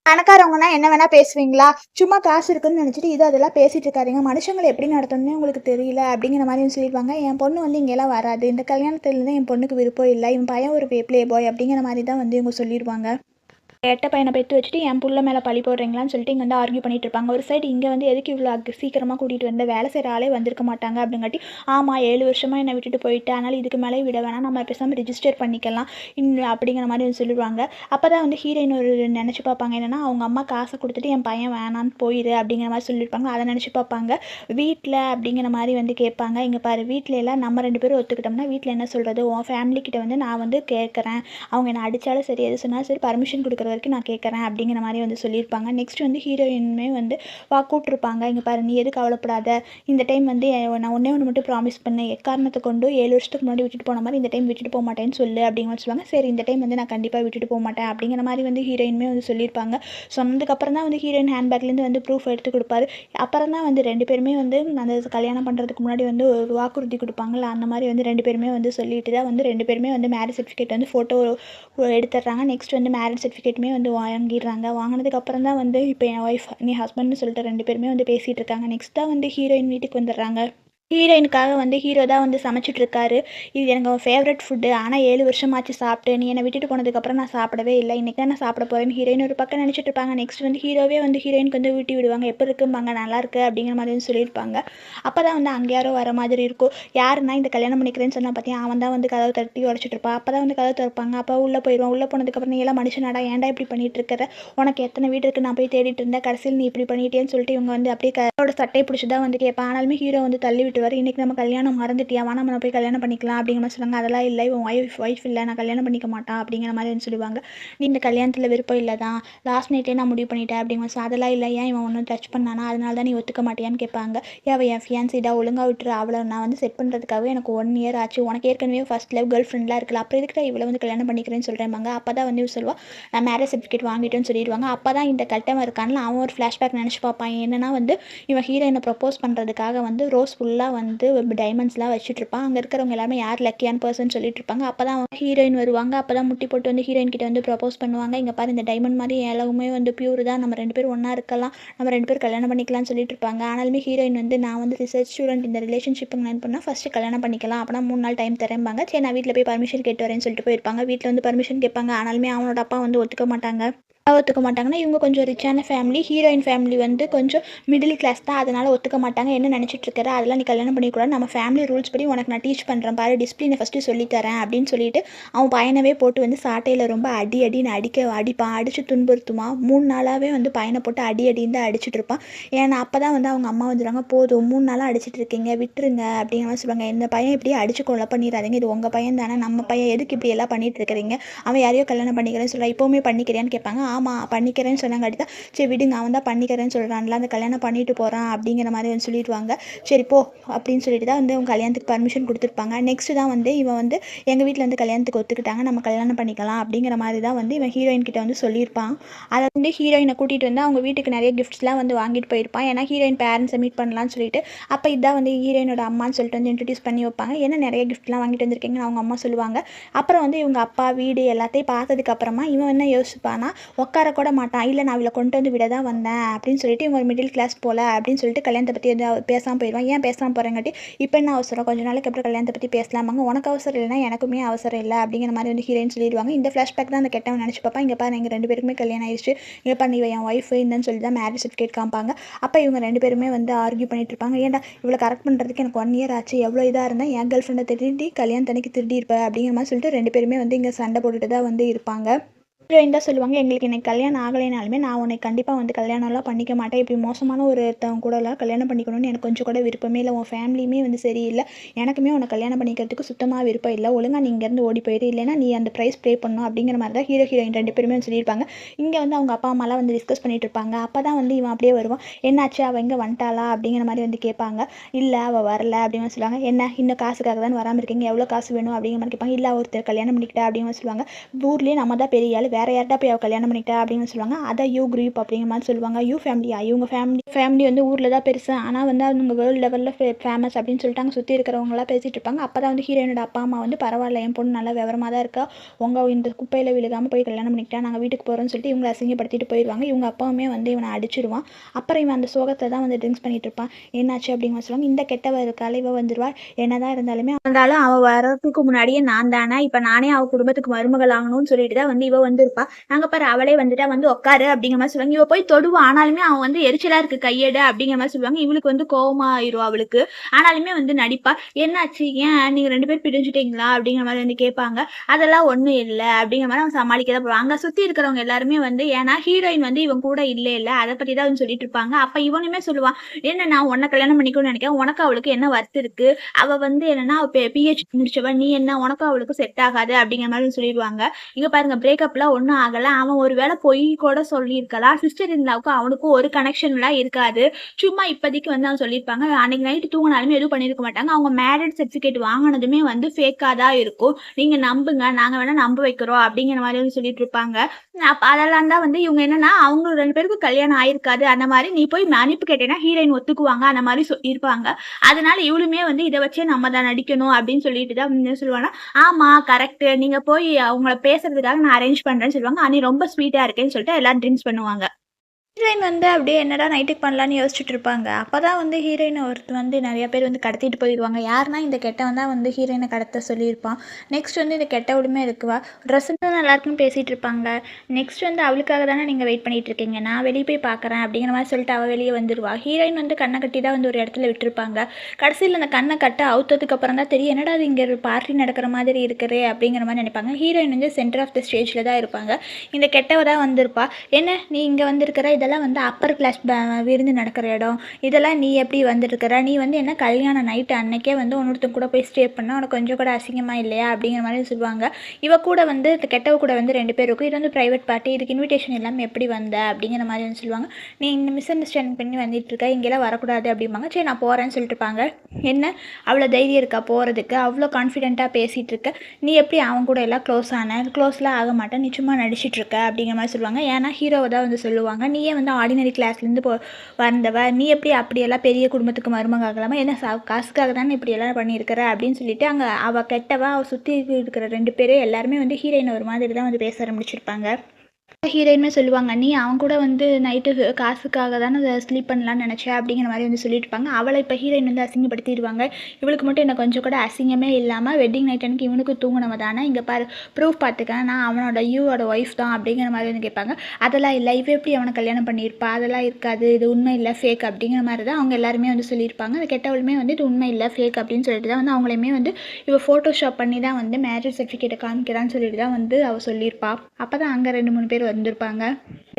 [SPEAKER 1] பணக்காரவங்கன்னா என்ன வேணா பேசுவீங்களா? சும்மா காசு இருக்குன்னு நினச்சிட்டு இது அதெல்லாம் பேசிட்டு இருக்காதீங்க. மனுஷங்களை எப்படி நடத்தணும்னு உங்களுக்கு தெரியல அப்படிங்கிற மாதிரி சொல்லிடுவாங்க என் பொண்ணு வந்து இங்கெல்லாம் வராது. இந்த கல்யாணத்துலேருந்து என் பொண்ணுக்கு விருப்பம் இல்லை. என் பையன் ஒரு பிளே பாய் அப்படிங்கிற மாதிரி தான் வந்து இவங்க சொல்லிடுவாங்க எட்ட பையனை பெற்று வச்சுட்டு என் புள்ள மேலே பழி போடுறீங்களான்னு சொல்லிட்டு இங்கே வந்து ஆர்கியூ பண்ணிட்டு இருப்பாங்க. ஒரு சைடு இங்கே வந்து எதுக்கு இவ்வளோ சீக்கிரமாக கூட்டிகிட்டு வந்து? வேலை செய்கிற ஆளே வந்திருக்க மாட்டாங்க. அப்படிங்காட்டி ஆமாம் ஏழு வருஷமாக என்னை விட்டுட்டு போயிட்டு. அதனால் இதுக்கு மேலே விட வேணாம். நம்ம பேசாமல் ரிஜிஸ்டர் பண்ணிக்கலாம். இன்னும் அப்படிங்கிற மாதிரி வந்து சொல்லிடுவாங்க. அப்போ தான் வந்து ஹீரோயின் ஒரு நினச்சி பார்ப்பாங்க. என்னென்னா அவங்க அம்மா காசை கொடுத்துட்டு என் பையன் வேணான்னு போயிடு அப்படிங்கிற மாதிரி சொல்லியிருப்பாங்க அதை நினச்சி பார்ப்பாங்க. வீட்டில் அப்படிங்கிற மாதிரி வந்து கேட்பாங்க. இங்கே பாரு வீட்டில எல்லாம் நம்ம ரெண்டு பேரும் ஒத்துக்கிட்டோம்னா வீட்டில் என்ன சொல்கிறது உன் ஃபேமிலிக்கிட்ட வந்து நான் வந்து கேட்குறேன் அவங்க என்னை அடித்தாலும் சரி எது சொன்னாலும் சரி பர்மிஷன் கொடுக்குறது வரைக்கும் நான் கேட்குறேன் அப்படிங்கிற மாதிரி வந்து சொல்லியிருப்பாங்க. நெக்ஸ்ட் வந்து ஹீரோயினுமே வந்து வா கூப்பிட்ருப்பாங்க இங்கே பாரு நீ எது கவலைப்படாத. இந்த டைம் வந்து நான் ஒன்றே ஒன்று மட்டும் ப்ராமிஸ் பண்ணேன் எக்காரணத்தை கொண்டு ஏழு வருஷத்துக்கு முன்னாடி விட்டுட்டு போன மாதிரி இந்த டைம் விட்டுட்டு போக மாட்டேன்னு சொல்லு அப்படிங்கிற சொல்லுவாங்க. சரி இந்த டைம் வந்து நான் கண்டிப்பாக விட்டுட்டு போக மாட்டேன் அப்படிங்கிற மாதிரி வந்து ஹீரோயினுமே வந்து சொல்லியிருப்பாங்க. சொன்னதுக்கப்புறம் தான் வந்து ஹீரோயின் ஹேண்ட்பேக்லேருந்து வந்து ப்ரூஃப் எடுத்து கொடுப்பாரு. அப்புறம் தான் வந்து ரெண்டு பேருமே வந்து அந்த கல்யாணம் பண்ணுறதுக்கு முன்னாடி வந்து ஒரு வாக்குறுதி கொடுப்பாங்கல்ல அந்த மாதிரி வந்து ரெண்டு பேருமே வந்து சொல்லிட்டு தான் வந்து ரெண்டு பேருமே வந்து மேரேஜ் சர்டிஃபிகேட் வந்து ஃபோட்டோ எடுத்துடுறாங்க. நெக்ஸ்ட் வந்து மேரேஜ் பேருமே வந்து வாங்கிடுறாங்க. வாங்கினதுக்கு அப்புறம் தான் வந்து இப்போ என் ஒய்ஃப் நீ ஹஸ்பண்ட்னு சொல்லிட்டு ரெண்டு பேருமே வந்து பேசிகிட்டு இருக்காங்க. நெக்ஸ்ட் தான் வந்து ஹீரோயின் வீட்டுக்கு வந்துடுறாங்க. ஹீரோயினுக்காக வந்து ஹீரோ தான் வந்து சமைச்சிட்ருக்காரு. இது எனக்கு ஃபேவரட் ஃபுட்டு ஆனால் ஏழு வருஷமாச்சு சாப்பிட்டு நீ என்னை விட்டுட்டு போனதுக்கப்புறம் நான் சாப்பிடவே இல்லை. இன்றைக்கி தான் நான் சாப்பிட போகிறேன் ஹீரோயின் ஒரு பக்கம் நினச்சிட்டு இருப்பாங்க நெக்ஸ்ட் வந்து ஹீரோவே வந்து ஹீரோயினுக்கு வந்து ஊட்டி விடுவாங்க. எப்போ இருக்கும்பாங்க? நல்லா இருக்குது அப்படிங்கிற மாதிரி வந்து சொல்லியிருப்பாங்க. அப்போ தான் வந்து அங்கே யாரோ வர மாதிரி இருக்கும். யாருன்னா இந்த கல்யாணம் பண்ணிக்கிறேன்னு சொன்னால் பார்த்தியா அவன் தான் வந்து கதவை தட்டி உடச்சிட்டு இருப்பான் அப்போ தான் வந்து கதவை திறப்பாங்க. அப்போ உள்ளே போயிடுவான் உள்ளே போனதுக்கப்புறம் நீ எல்லாம் மனுஷனாடா? ஏன்டா இப்படி பண்ணிட்டு இருக்கிற உனக்கு எத்தனை வீடு இருக்குது நான் போய் தேடிட்டு இருந்தேன். கடைசியில் நீ இப்படி பண்ணிட்டேன்னு சொல்லிட்டு இவங்க வந்து அப்படியே கதோட சட்டை பிடிச்சி தான் வந்து கேட்பான். ஆனாலுமே ஹீரோ வந்து தள்ளி திட்டுவார் இன்னைக்கு நம்ம கல்யாணம் மறந்துட்டியா? வா நம்ம போய் கல்யாணம் பண்ணிக்கலாம் அப்படிங்கிற மாதிரி சொல்லுவாங்க அதெல்லாம் இல்லை இவன் ஒய்ஃப் ஒய்ஃப் இல்லை நான் கல்யாணம் பண்ணிக்க மாட்டான் அப்படிங்கிற மாதிரி சொல்லுவாங்க. நீ இந்த கல்யாணத்தில் விருப்பம் இல்லை தான் லாஸ்ட் நைட்டே நான் முடிவு பண்ணிட்டேன் அப்படிங்கிற மாதிரி அதெல்லாம் இல்லை. ஏன் இவன் ஒன்றும் டச் பண்ணானா? அதனால தான் நீ ஒத்துக்க மாட்டியான்னு கேட்பாங்க. ஏன் என் ஃபியான்சிடா ஒழுங்காக விட்டுரு அவளை நான் வந்து செட் பண்ணுறதுக்காகவே எனக்கு ஒன் இயர் ஆச்சு. உனக்கு ஏற்கனவே ஃபஸ்ட் லவ் கேர்ள் ஃப்ரெண்ட்லாம் இருக்கல அப்புறம் எதுக்கு இவளை வந்து கல்யாணம் பண்ணிக்கிறேன்னு சொல்கிறாங்க அப்போ தான் வந்து இவ சொல்லுவா நான் மேரேஜ் சர்டிஃபிகேட் வாங்கிட்டேன்னு சொல்லிடுவாங்க. அப்போ தான் இந்த கட்டம் இருக்கான்னு அவன் ஒரு ஃப்ளாஷ்பேக் நினச்சி பார்ப்பான். என்னன்னா வந்து இவன் ஹீரோயினை ப்ரப்போஸ் பண்ணுறதுக்காக வந்து ரோஸ் ஃபுல்லாக வந்து டைமண்ட்ஸ்லாம் வச்சுட்ருப்பான். அங்கே இருக்கிறவங்க எல்லாமே யார் லக்கியான பர்சன் சொல்லிட்டு இருப்பாங்க அப்போ தான் ஹீரோயின் வருவாங்க. அப்போ தான் முட்டி போட்டு வந்து ஹீரோயின் கிட்ட வந்து ப்ரப்போஸ் பண்ணுவாங்க. இங்கே பாரு இந்த டைமண்ட் மாதிரி எல்லாமே வந்து பியூர் தான். நம்ம ரெண்டு பேரும் ஒன்றா இருக்கலாம். நம்ம ரெண்டு பேரும் கல்யாணம் பண்ணிக்கலாம்னு சொல்லிட்டு இருப்பாங்க ஆனாலுமே ஹீரோயின் வந்து நான் வந்து ரிசர்ச் ஸ்டூடெண்ட் இந்த ரிலேஷன்ஷிப்புக்கு நான் பண்ணால் ஃபஸ்ட்டு கல்யாணம் பண்ணிக்கலாம். அப்போனா மூணு நாள் டைம் தரேன்பாங்க சரி நான் வீட்டில் போய் பர்மிஷன் கேட்டு வரேன்னு சொல்லிட்டு போயிருப்பாங்க. வீட்டில் வந்து பர்மிஷன் கேட்பாங்க. ஆனாலுமே அவனோட அப்பா வந்து ஒத்துக்க மாட்டாங்க. ஒத்துக்க மாட்டாங்கன்னா இவங்க கொஞ்சம் ரிச்சான ஃபேமிலி ஹீரோயின் ஃபேமிலி வந்து கொஞ்சம் மிடில் கிளாஸ் தான். அதனால் ஒத்துக்க மாட்டாங்க. என்ன நினச்சிட்டு இருக்கிற? அதெல்லாம் நீ கல்யாணம் பண்ணிக்கூடாது நம்ம ஃபேமிலி ரூல்ஸ் படி உனக்கு நான் டீச் பண்ணுறேன் பாரு. டிஸ்பிளினை ஃபஸ்ட்டு சொல்லித்தரேன் அப்படின்னு சொல்லிட்டு அவன் பையனவே போட்டு வந்து சாட்டையில் ரொம்ப அடி அடின்னு அடிக்க அடிப்பான். அடித்து துன்புறுத்துமா மூணு நாளாகவே வந்து பையனை போட்டு அடி அடின்னு தான் அடிச்சுட்டு இருப்பான். ஏன்னா அப்போ தான் வந்து அவங்க அம்மா வந்துடுவாங்க போதும். மூணு நாளாக அடிச்சிட்டு இருக்கீங்க. விட்டுருங்க. அப்படிங்கிற மாதிரி சொல்லுவாங்க. இந்த பையன் இப்படி அடிச்சு கொலை பண்ணிடாதீங்க இது உங்கள் பையன் தானே. நம்ம பையன் எதுக்கு இப்படி எல்லாம் பண்ணிட்டு இருக்கிறீங்க? அவன் யாரையோ கல்யாணம் பண்ணிக்கிறேன்னு சொல்ல இப்போவுமே பண்ணிக்கிறியான்னு கேட்பாங்க. ஆமாம் பண்ணிக்கிறேன்னு சொன்னாங்காட்டி தான் சரி விடுங்க அவன் தான் பண்ணிக்கிறேன்னு சொல்கிறான்ல அந்த கல்யாணம் பண்ணிட்டு போகிறான் அப்படிங்கிற மாதிரி வந்து சொல்லிடுவாங்க. சரி போ அப்படின்னு சொல்லிட்டு தான் வந்து அவங்க கல்யாணத்துக்கு பர்மிஷன் கொடுத்துருப்பாங்க. நெக்ஸ்ட் தான் வந்து இவன் வந்து எங்கள் வீட்டில் வந்து கல்யாணத்துக்கு ஒத்துக்கிட்டாங்க நம்ம கல்யாணம் பண்ணிக்கலாம் அப்படிங்கிற மாதிரி தான் வந்து இவன் ஹீரோயின் கிட்ட வந்து சொல்லியிருப்பான். அதை வந்து ஹீரோயினை கூட்டிகிட்டு வந்து அவங்க வீட்டுக்கு நிறைய கிஃப்ட்ஸ்லாம் வந்து வாங்கிட்டு போயிருப்பான். ஏன்னா ஹீரோயின் பேரண்ட்ஸை மீட் பண்ணலாம்னு சொல்லிட்டு அப்போ இதான் வந்து ஹீரோயினோட அம்மான்னு சொல்லிட்டு வந்து இன்ட்ரடியூஸ் பண்ணி வைப்பாங்க. ஏன்னா நிறைய கிஃப்ட்லாம் வாங்கிட்டு வந்திருக்கீங்கன்னு அவங்க அம்மா சொல்லுவாங்க. அப்புறம் வந்து இவங்க அப்பா வீடு எல்லாத்தையும் பார்த்ததுக்கப்புறமா இவன் என்ன யோசிப்பானா உட்கார கூட மாட்டான் இல்லை நான் இவளை கொண்டு வந்து விட தான் வந்தேன். அப்படின்னு சொல்லிட்டு இவங்க ஒரு மிடில் கிளாஸ் போல. அப்படின்னு சொல்லிட்டு கல்யாணத்தை பற்றி வந்து பேசாமல் போயிடுவான். ஏன் பேசாமல் போகிறேங்காட்டி இப்போ என்ன அவசரம்? கொஞ்ச நாளைக்கு அப்புறம் கல்யாணத்தை பற்றி பேசலாமாங்க? உனக்கு அவசரம் இல்லைனா எனக்குமே அவசரம் இல்லை. அப்படிங்கிற மாதிரி வந்து ஹீரோயின் சொல்லிடுவாங்க. இந்த ஃப்ளாஷ்பேக் தான் அந்த கெட்டவன் நினச்சி பார்ப்பா இங்கே பாரு எங்கள் ரெண்டு பேருக்குமே கல்யாணம் ஆயிடுச்சு இங்கே பாரு இவ என் ஒய்ஃபு இந்தன்னு சொல்லி தான் மேரேஜ் சர்டிஃபிகேட் காமிப்பாங்க. அப்போ இவங்க ரெண்டு பேருமே வந்து ஆர்கியூ பண்ணிட்டு இருப்பாங்க. ஏன்டா இவ்வளோ கரெக்ட் பண்ணுறதுக்கு எனக்கு ஒன் இயர் ஆச்சு. எவ்வளோ இதாக இருந்தால் என் கேர்ள் ஃப்ரெண்டை திருடி கல்யாணத்தனைக்கு திருடி இருப்ப. அப்படிங்கிற மாதிரி சொல்லிட்டு ரெண்டு பேருமே வந்து இங்கே சண்டை போட்டுட்டு தான் வந்து இருப்பாங்க. ஹீரோயின் தான் சொல்லுவாங்க எங்களுக்கு எனக்கு கல்யாணம் ஆகலைனாலுமே நான் உன்னை கண்டிப்பாக வந்து கல்யாணம்லாம் பண்ணிக்க மாட்டேன். இப்படி மோசமான ஒருத்தவங்க கூடலாம் கல்யாணம் பண்ணிக்கணும்னு எனக்கு கொஞ்சம் கூட விருப்பமே இல்லை. உன் ஃபேமிலியுமே வந்து சரியில்லை. எனக்குமே உன்னை கல்யாணம் பண்ணிக்கிறதுக்கு சுத்தமாக விருப்பம் இல்லை. ஒழுங்காக நீ இங்கேருந்து ஓடி போயிடு. இல்லைன்னா நீ அந்த ப்ரைஸ் ப்ளே பண்ணணும் அப்படிங்கிற மாதிரி தான் ஹீரோ ஹீரோயின் ரெண்டு பேருமே வந்து சொல்லியிருப்பாங்க. இங்கே வந்து அவங்க அப்பா அம்மாலாம் வந்து டிஸ்கஸ் பண்ணிட்டு இருப்பாங்க. அப்போ தான் வந்து இவன் அப்படியே வருவான். என்னாச்சு? அவள் இங்கே வந்துட்டாளா? அப்படிங்கிற மாதிரி வந்து கேட்பாங்க. இல்லை அவள் வரல அப்படின்னு சொல்லுவாங்க. என்ன? இன்னும் காசுக்காக தான் வராமல் இருக்கீங்க? எவ்வளோ காசு வேணும்? அப்படிங்கிற மாதிரி கேட்பாங்க. இல்லை ஒருத்தர் கல்யாணம் பண்ணிக்கிட்டா அப்படின்னு சொல்லுவாங்க. ஊர்லேயே நம்ம தான் பெரிய ஆள் வேற யார்கிட்ட போய் அவள் கல்யாணம் பண்ணிட்டா அப்படின்னு சொல்லுவாங்க. அதான் யூ குரூப் அப்படிங்கிற மாதிரி சொல்லுவாங்க. யூ ஃபேமிலியா இவங்க ஃபேமிலி ஃபேமிலி வந்து ஊரில் தான் பெருசு. ஆனால் வந்து அவங்க வேர்ல்டு லெவலில் ஃபேமஸ் அப்படின்னு சொல்லிட்டு அங்கே சுற்றி இருக்கிறவங்களாம் பேசிகிட்டு இருப்பாங்க. அப்போ தான் வந்து ஹீரோயினோட அப்பா அம்மா வந்து பரவாயில்ல என் பொண்ணு நல்லா விவரமாக தான் இருக்கா. உங்கள் இந்த குப்பையில் விழுகாமல் போய் கல்யாணம் பண்ணிக்கிட்டா நாங்கள் வீட்டுக்கு போகிறோம்னு சொல்லிட்டு இவங்களை அசிங்கப்படுத்திட்டு போயிடுவாங்க. இவங்க அப்பாவுமே வந்து இவனை அடிச்சிடுவான் அப்புறம் இவன் அந்த சோகத்தை தான் வந்து ட்ரிங்க்ஸ் பண்ணிட்டு இருப்பான். என்னாச்சு அப்படிங்கிற சொல்லுவாங்க. இந்த கெட்டவ இருக்கால இவ வந்துடுவா என்னதான் இருந்தாலுமே இருந்தாலும் அவள் வர்றதுக்கு முன்னாடியே நான் தானே. இப்போ நானே அவள் குடும்பத்துக்கு மருமகள் ஆகணும்னு சொல்லிட்டு தான் வந்து இவ இருப்பா. நாங்கள் பாரு அவளே வந்துட்டா வந்து உட்காரு அப்படிங்கிற மாதிரி சொல்லுவாங்க. இவ போய் தொடுவா. ஆனாலுமே அவன் வந்து எரிச்சலா இருக்கு கையெடு அப்படிங்கிற மாதிரி சொல்லுவாங்க. இவளுக்கு வந்து கோவமா ஆயிரும் அவளுக்கு. ஆனாலுமே வந்து நடிப்பா. என்னாச்சு? ஏன்? நீங்க ரெண்டு பேர் பிரிஞ்சுட்டீங்களா? அப்படிங்கிற மாதிரி வந்து கேட்பாங்க. அதெல்லாம் ஒண்ணும் இல்லை. அப்படிங்கிற மாதிரி அவன் சமாளிக்க தான் போவான் அங்க சுத்தி இருக்கிறவங்க எல்லாருமே வந்து ஏன்னா ஹீரோயின் வந்து இவன் கூட இல்லை இல்லை. அதை பத்தி தான் வந்து சொல்லிட்டு இருப்பாங்க. அப்ப இவனுமே சொல்லுவான் என்ன நான் உன்னை கல்யாணம் பண்ணிக்கணும்னு நினைக்கிறேன். உனக்கு அவளுக்கு என்ன வர்த்து இருக்கு? அவ வந்து என்னன்னா பிஹெச் முடிச்சவ. நீ என்ன? உனக்கு அவளுக்கு செட் ஆகாது. அப்படிங்கிற மாதிரி சொல்லிடுவாங்க. இங்க பாருங்க பிரேக்கப்லாம் ஒன்றும் ஆகலை. அவன் ஒருவேளை பொய் கூட சொல்லியிருக்கலாம். சிஸ்டர் இன்லாவுக்கு அவனுக்கும் ஒரு கனெக்ஷன்லாம் இருக்காது. சும்மா இப்போதைக்கு வந்து அவன் சொல்லியிருப்பாங்க. அன்னைக்கு நைட்டு தூங்கினாலுமே எதுவும் பண்ணியிருக்க மாட்டாங்க. அவங்க மேரேஜ் சர்டிஃபிகேட் வாங்கினதுமே வந்து ஃபேக்காக தான் இருக்கும். நீங்கள் நம்புங்க. நாங்கள் வேணால் நம்ப வைக்கிறோம் அப்படிங்கிற மாதிரி வந்து சொல்லிட்டு இருப்பாங்க. அப்போ அதெல்லாம் தான் வந்து இவங்க என்னன்னா அவங்க ரெண்டு பேருக்கும் கல்யாணம் ஆயிருக்காது. அந்த மாதிரி நீ போய் மன்னிப்பு கேட்டேன்னா ஹீரோயின் ஒத்துக்குவாங்க. அந்த மாதிரி சொல்லியிருப்பாங்க அதனால இவளுமே வந்து இதை வச்சே நம்ம தான் நடிக்கணும் அப்படின்னு சொல்லிட்டு தான் வந்து சொல்லுவாங்க. ஆமாம் கரெக்ட் நீங்கள் போய் அவங்கள பேசுறதுக்காக நான் அரேஞ்ச் பண்ணுறேன்னு சொல்லுவாங்க. அன்னி ரொம்ப ஸ்வீட்டாக இருக்கேன்னு சொல்லிட்டு எல்லாரும் ட்ரிங்க்ஸ் பண்ணுவாங்க. ஹீரோயின் வந்து அப்படியே என்னடா நைட்டுக்கு பண்ணலான்னு யோசிச்சுட்டு இருப்பாங்க. அப்போ தான் வந்து ஹீரோயினை ஒருத்தர் வந்து நிறைய பேர் வந்து கடத்திட்டு போயிடுவாங்க. யாருன்னா இந்த கெட்டவன் தான் வந்து ஹீரோயினை கடத்த சொல்லியிருப்பான். நெக்ஸ்ட் வந்து இந்த கெட்டவளுமே இருக்குவா? ட்ரெஸ் நல்லா பேசிகிட்டு இருப்பாங்க. நெக்ஸ்ட் வந்து அவளுக்காக தானே நீங்கள் வெயிட் பண்ணிகிட்டு இருக்கீங்க. நான் வெளியே போய் பார்க்குறேன் அப்படிங்கிற மாதிரி சொல்லிட்டு அவள் வெளியே வந்துடுவா ஹீரோயின் வந்து கண்ணை கட்டி தான் வந்து ஒரு இடத்துல விட்டுருப்பாங்க. கடைசியில் அந்த கண்ணை கட்ட அவுத்ததுக்கு அப்புறம் தான் தெரியும் என்னடா அது இங்கே ஒரு பார்ட்டி நடக்கிற மாதிரி இருக்கிறே அப்படிங்கிற மாதிரி நினைப்பாங்க. ஹீரோயின் வந்து சென்டர் ஆஃப் த ஸ்டேஜில் தான் இருப்பாங்க. இந்த கெட்டவ தான் வந்திருப்பா. என்ன? நீ இங்கே வந்திருக்கிற? இதெல்லாம் வந்து அப்பர் கிளாஸ் விருந்து நடக்கிற இடம். இதெல்லாம் நீ எப்படி வந்திருக்கிற நீ வந்து என்ன கல்யாண நைட்டு அன்னைக்கே வந்து ஒன்னொருத்தன் கூட போய் ஸ்டே பண்ணால் உனக்கு கொஞ்சம் கூட அசிங்கமாக இல்லையா? அப்படிங்கிற மாதிரி சொல்லுவாங்க. இவ கூட வந்து கெட்டவ கூட வந்து ரெண்டு பேர் இருக்கும். இது வந்து ப்ரைவேட் பார்ட்டி இதுக்கு இன்விடேஷன் இல்லாமல் எப்படி வந்த? அப்படிங்கிற மாதிரி வந்து சொல்லுவாங்க. நீ இந்த மிஸ் அண்டர்ஸ்டாண்டிங் பண்ணி வந்துட்டு இருக்க இங்கெல்லாம் வரக்கூடாது அப்படிம்பாங்க. சரி நான் போகிறேன்னு சொல்லிட்டு இருப்பாங்க என்ன? அவ்வளோ தைரியம் இருக்கா போகிறதுக்கு அவ்வளோ கான்ஃபிடென்ட்டாக பேசிகிட்டு இருக்க நீ எப்படி அவன் கூட எல்லாம் க்ளோஸ் ஆன? க்ளோஸ்லாம் ஆக மாட்டேன். நீ சும்மா நடிச்சிட்டு இருக்க அப்படிங்கிற மாதிரி சொல்லுவாங்க. ஏன்னா ஹீரோவை தான் வந்து சொல்லுவாங்க. நீயே வந்து ஆர்டினரி கிளாஸ்லேருந்து போ வந்தவ நீ எப்படி அப்படியெல்லாம் பெரிய குடும்பத்துக்கு மருமக ஆகலாமா? என்ன சா காசுக்காக தானே இப்படி எல்லாம் பண்ணியிருக்கிற? அப்படின்னு சொல்லிட்டு அங்கே அவள் கெட்டவா அவள் சுற்றி இருக்கிற ரெண்டு பேரும் எல்லாருமே வந்து ஹீரோயின் ஒரு மாதிரி தான் வந்து பேச ஆரம்பிச்சிருப்பாங்க. ஹீரோயினுமே சொல்லுவாங்க. நீ அவன் கூட வந்து நைட்டு காசுக்காக தானே ஸ்லீப் பண்ணலான்னு நினச்சேன் அப்படிங்கிற மாதிரி வந்து சொல்லிட்டு இருப்பாங்க. அவளை இப்போ ஹீரோயின் வந்து அசிங்கப்படுத்திடுவாங்க. இவளுக்கு மட்டும் என்ன கொஞ்சம் கூட அசிங்கமே இல்லாமல் வெட்டிங் நைட் அன்னைக்கு இவனுக்கு தூங்கினவ தானே? இங்கே பாரு ப்ரூஃப் பார்த்துக்கேன் நான் அவனோட யூவோட ஒய்ஃப் தான் அப்படிங்கிற மாதிரி வந்து கேட்பாங்க. அதெல்லாம் இல்லை இவ எப்படி அவனை கல்யாணம் பண்ணியிருப்பா? அதெல்லாம் இருக்காது இது உண்மை இல்லை ஃபேக் அப்படிங்கிற மாதிரி தான் அவங்க எல்லாருமே வந்து சொல்லியிருப்பாங்க. அது கெட்டவளுமே வந்து இது உண்மை இல்லை ஃபேக் அப்படின்னு சொல்லிட்டு தான் வந்து அவங்களையுமே வந்து இவ ஃபோட்டோஷாப் பண்ணி தான் வந்து மேரேஜ் சர்டிஃபிகேட்டை காமிக்கிறான்னு சொல்லிட்டு தான் வந்து அவள் சொல்லியிருப்பா. அப்போ தான் அங்கே ரெண்டு மூணு பேர் வந்திருப்பாங்க.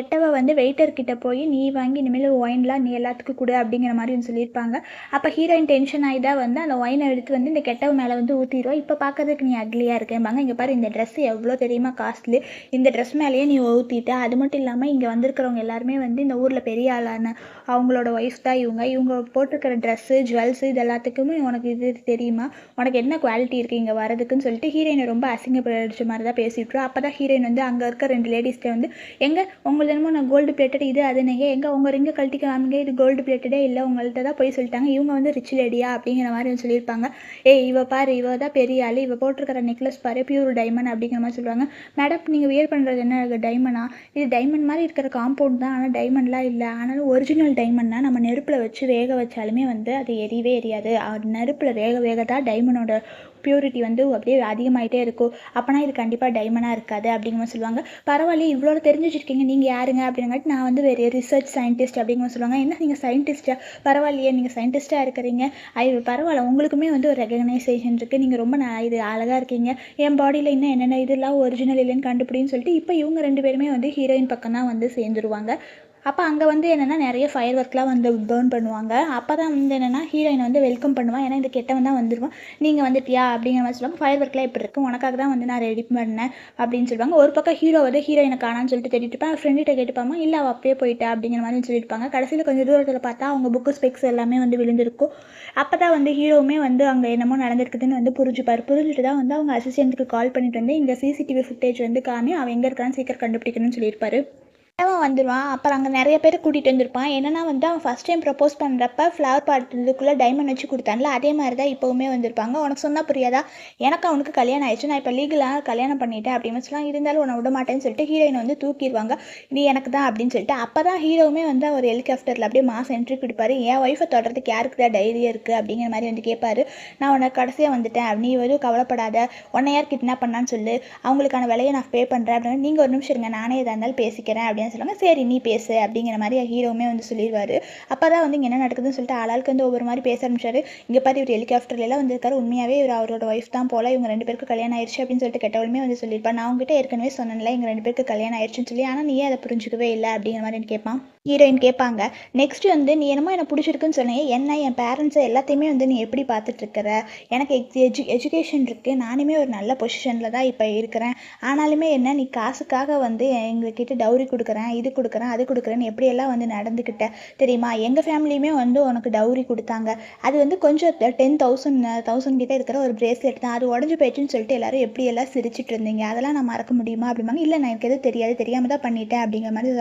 [SPEAKER 1] கெட்டவ வந்து வெயிட்டர் கிட்ட போய் நீ வாங்கி இனிமேல் ஒயின்லாம் நீ எல்லாத்துக்கும் கொடு அப்படிங்கிற மாதிரி சொல்லியிருப்பாங்க. அப்போ ஹீரோயின் டென்ஷன் ஆகி தான் வந்து அந்த ஒயினை எடுத்து வந்து இந்த கெட்டவ மேலே வந்து ஊற்றிடுவோம் இப்போ பார்க்கறதுக்கு நீ அக்லியாக இருக்கேன்பாங்க இங்கே பாரு இந்த ட்ரெஸ் எவ்வளோ தெரியுமா காஸ்ட்லி இந்த ட்ரெஸ் மேலேயே நீ ஊற்றிட்ட அது மட்டும் இல்லாமல் இங்கே வந்திருக்கிறவங்க எல்லாருமே வந்து இந்த ஊரில் பெரிய ஆளான அவங்களோட ஒய்ஃப் தான் இவங்க. இவங்க போட்டிருக்கிற ட்ரெஸ்ஸு ஜுவல்ஸு இது எல்லாத்துக்குமே உனக்கு இது தெரியுமா? உனக்கு என்ன குவாலிட்டி இருக்குது இங்கே வரதுக்குன்னு சொல்லிட்டு ஹீரோயினை ரொம்ப அசிங்கப்படுற மாதிரி தான் பேசிட்டுருவோம் அப்போ தான் ஹீரோயின் வந்து அங்கே இருக்க ரெண்டு லேடிஸ்கிட்ட வந்து எங்கே உங்களுக்கு என்னமோ நான் கோல்டு பிளேட்டட் இது அது எங்கே உங்கள் ரிங்கை கழட்டி காமிங்க இது கோல்டு பிளேட்டடே இல்லை உங்கள்கிட்ட தான் போய் சொல்லிட்டாங்க. இவங்க வந்து ரிச் லேடியா அப்படிங்கிற மாதிரி சொல்லியிருப்பாங்க. ஏய் இவ பாரு இவ தான் பெரிய ஆள் இவ போட்டிருக்கிற நெக்லஸ் பாரு பியூர் டைமண்ட் அப்படிங்கிற மாதிரி சொல்லுவாங்க. மேடம் நீங்கள் வியர் பண்ணுறது என்ன டைமண்டா இது டைமண்ட் மாதிரி இருக்கிற காம்பவுண்ட் தான் ஆனால் டைமண்ட்லாம் இல்லை. ஆனாலும் ஒரிஜினல் டைமண்ட்னா நம்ம நெருப்பில் வச்சு வேக வச்சாலுமே வந்து அது எரியவே எரியாது. நெருப்பில் வேக வேக தான் டைமண்டோட ப்யூரிட்டி வந்து அப்படியே அதிகமாகிட்டே இருக்கும். அப்போனா இது கண்டிப்பாக டைமண்டாக இருக்காது அப்படிங்கிற மாதிரி சொல்லுவாங்க. பரவாயில்ல இவ்வளோ தெரிஞ்சு வச்சுருக்கீங்க நீங்கள் யாருங்க அப்படிங்காட்டி நான் வந்து வேறு ரிசர்ச் சயின்டிஸ்ட் அப்படிங்கிற சொல்லுவாங்க. என்ன நீங்கள் சயின்டிஸ்ட்டாக பரவாயில்லையே நீங்கள் சயின்டிஸ்ட்டாக இருக்கிறீங்க. ஐ பரவாயில்ல உங்களுக்குமே வந்து ஒரு ரெகனைசேஷன் இருக்குது நீங்கள் ரொம்ப நான் இது அழகாக இருக்கீங்க. என் பாடியில் இன்னும் என்னென்ன இதெல்லாம் ஒரிஜினல் இல்லைன்னு கண்டுபிடின்னு சொல்லிட்டு இப்போ இவங்க ரெண்டு பேருமே வந்து ஹீரோயின் பக்கம் தான் வந்து சேர்ந்துருவாங்க. அப்போ அங்கே வந்து என்னென்னா நிறைய ஃபயர் ஒர்க்லாம் வந்து பேர்ன் பண்ணுவாங்க. அப்போ தான் வந்து என்னென்னா ஹீரோயின் வந்து வெல்கம் பண்ணுவான். ஏன்னா இந்த கெட்டவன் தான் வந்துருவான். நீங்கள் வந்துட்டியா? அப்படிங்கிற மாதிரி சொல்லுவாங்க. ஃபயர் ஒர்க்லாம் எப்படி இருக்கும் உனக்காக தான் வந்து நான் ரெடி பண்ணேன் அப்படின்னு சொல்லுவாங்க. ஒரு பக்கம் ஹீரோ வந்து ஹீரோயினை காணான்னு சொல்லிட்டு தேடிட்டு இருப்பேன். ஃப்ரெண்ட்கிட்ட கேட்டுப்பாங்க இல்லை அவள் அப்படியே போயிட்டா அப்படிங்கிற மாதிரி சொல்லியிருப்பாங்க. கடைசியில் கொஞ்சம் தூரத்தில் பார்த்தா அவங்க புக்கு ஸ்பெக்ஸ் எல்லாமே வந்து விழுந்திருக்கும். அப்போ தான் வந்து ஹீரோவுமே வந்து அங்கே என்னமோ நடந்திருக்குதுன்னு வந்து புரிஞ்சுப்பார். புரிஞ்சுட்டு தான் வந்து அவங்க அசிஸ்டண்ட்டுக்கு கால் பண்ணிட்டு வந்து இங்கே சிசிடிவி ஃபுட்டேஜ் வந்து காமி அவன் எங்கே இருக்கான்னு சீக்கிரம் கண்டுபிடிக்கணும்னு சொல்லியிருப்பாரு. அவன் வந்துடுவான் அப்புறம் அங்கே நிறைய பேர் கூட்டிகிட்டு வந்திருப்பான். என்னன்னா வந்து அவன் ஃபஸ்ட் டைம் ப்ரப்போஸ் பண்ணுறப்ப ஃப்ளவர் பாட் இதுக்குள்ளே டைமண்ட் வச்சு கொடுத்தான்ல அதே மாதிரி தான் இப்போவுமே வந்திருப்பாங்க. உனக்கு சொன்னால் புரியாதா? எனக்கு அவனுக்கு கல்யாணம் ஆயிடுச்சு நான் இப்போ லீகலாக கல்யாணம் பண்ணிட்டேன் அப்படின்னு சொல்லலாம் இருந்தாலும் உன்னை விட மாட்டேன்னு சொல்லிட்டு ஹீரோயின் வந்து தூக்கிடுவாங்க. நீ எனக்கு தான் அப்படின்னு சொல்லிட்டு அப்போ தான் ஹீரோவுமே வந்து ஒரு ஹெலிகாப்டரில் அப்படியே மாஸ் என்ட்ரி கொடுப்பாரு. என் ஒய்ஃபை தொடர்றதுக்கு யாருக்கு தான் தைரியம் இருக்குது அப்படிங்கிற மாதிரி வந்து கேட்பாரு. நான் உன்னை கடைசியாக வந்துட்டேன். நீ எதுவும் கவலைப்படாத. உன்னை யார் கிட்னாப் பண்ணான்னு சொல்லு. அவங்களுக்கான விலையை நான் பே பண்ணுறேன் அப்படின்னு. நீங்கள் ஒரு நிமிஷம் இருங்க. நானே எதாக இருந்தாலும் பேசிக்கிறேன் அப்படின்னு சொல்லுவாங்க. சரி நீ பேசு அப்படிங்கிற மாதிரி ஹீரோவுமே வந்து சொல்லிடுவார் அப்போ தான் வந்து இங்கே என்ன நடக்குதுன்னு சொல்லிட்டு ஆளாளுக்கு வந்து ஒவ்வொரு மாதிரி பேச ஆரம்பிச்சாரு. இங்கே பாரு இவர் ஹெலிகாப்டர்லாம் வந்திருக்காரு உண்மையாகவே இவர் அவரோட ஒய்ஃப் தான் போல. இவங்க ரெண்டு பேருக்கு கல்யாணம் ஆயிடுச்சு அப்படின்னு சொல்லிட்டு கெட்டவளுமே வந்து சொல்லியிருப்பான் நான் உங்ககிட்ட ஏற்கனவே சொன்னேன்ல எங்கள் ரெண்டு பேருக்கு கல்யாணம் ஆயிடுச்சுன்னு சொல்லி. ஆனால் நீயே அதை புரிஞ்சுக்கவே இல்லை அப்படிங்கிற மாதிரி கேட்பான். ஹீரோயின் கேட்பாங்க நெக்ஸ்ட் வந்து நீ என்னமோ எனக்கு பிடிச்சிருக்குன்னு சொன்னேன் என்ன என் பேரண்ட்ஸை எல்லாத்தையுமே வந்து நீ எப்படி பார்த்துட்ருக்குற? எனக்கு எக்ஸ் எஜு எஜுகேஷன் இருக்குது நானுமே ஒரு நல்ல பொசிஷனில் தான் இப்போ இருக்கிறேன். ஆனாலுமே என்ன நீ காசுக்காக வந்து எங்ககிட்ட டவுரி கொடுக்குறேன் இது கொடுக்குறேன் அது கொடுக்குறேன்னு எப்படியெல்லாம் வந்து நடந்துக்கிட்ட தெரியுமா? எங்கள் ஃபேமிலியுமே வந்து உனக்கு டவுரி கொடுத்தாங்க. அது வந்து கொஞ்சம் டென் தௌசண்ட் தௌசண்ட் கிட்டே இருக்கிற ஒரு பிரேஸ்லெட் தான். அது உடஞ்சி போயிடுச்சுன்னு சொல்லிட்டு எல்லாரும் எப்படியெல்லாம் சிரிச்சிட்டு இருந்தீங்க? அதெல்லாம் நான் மறக்க முடியுமா? அப்படிம்பாங்க. இல்லை நான் எனக்கு எதுவும் தெரியாது. தெரியாமல் தான் பண்ணிட்டேன். அப்படிங்கிற மாதிரி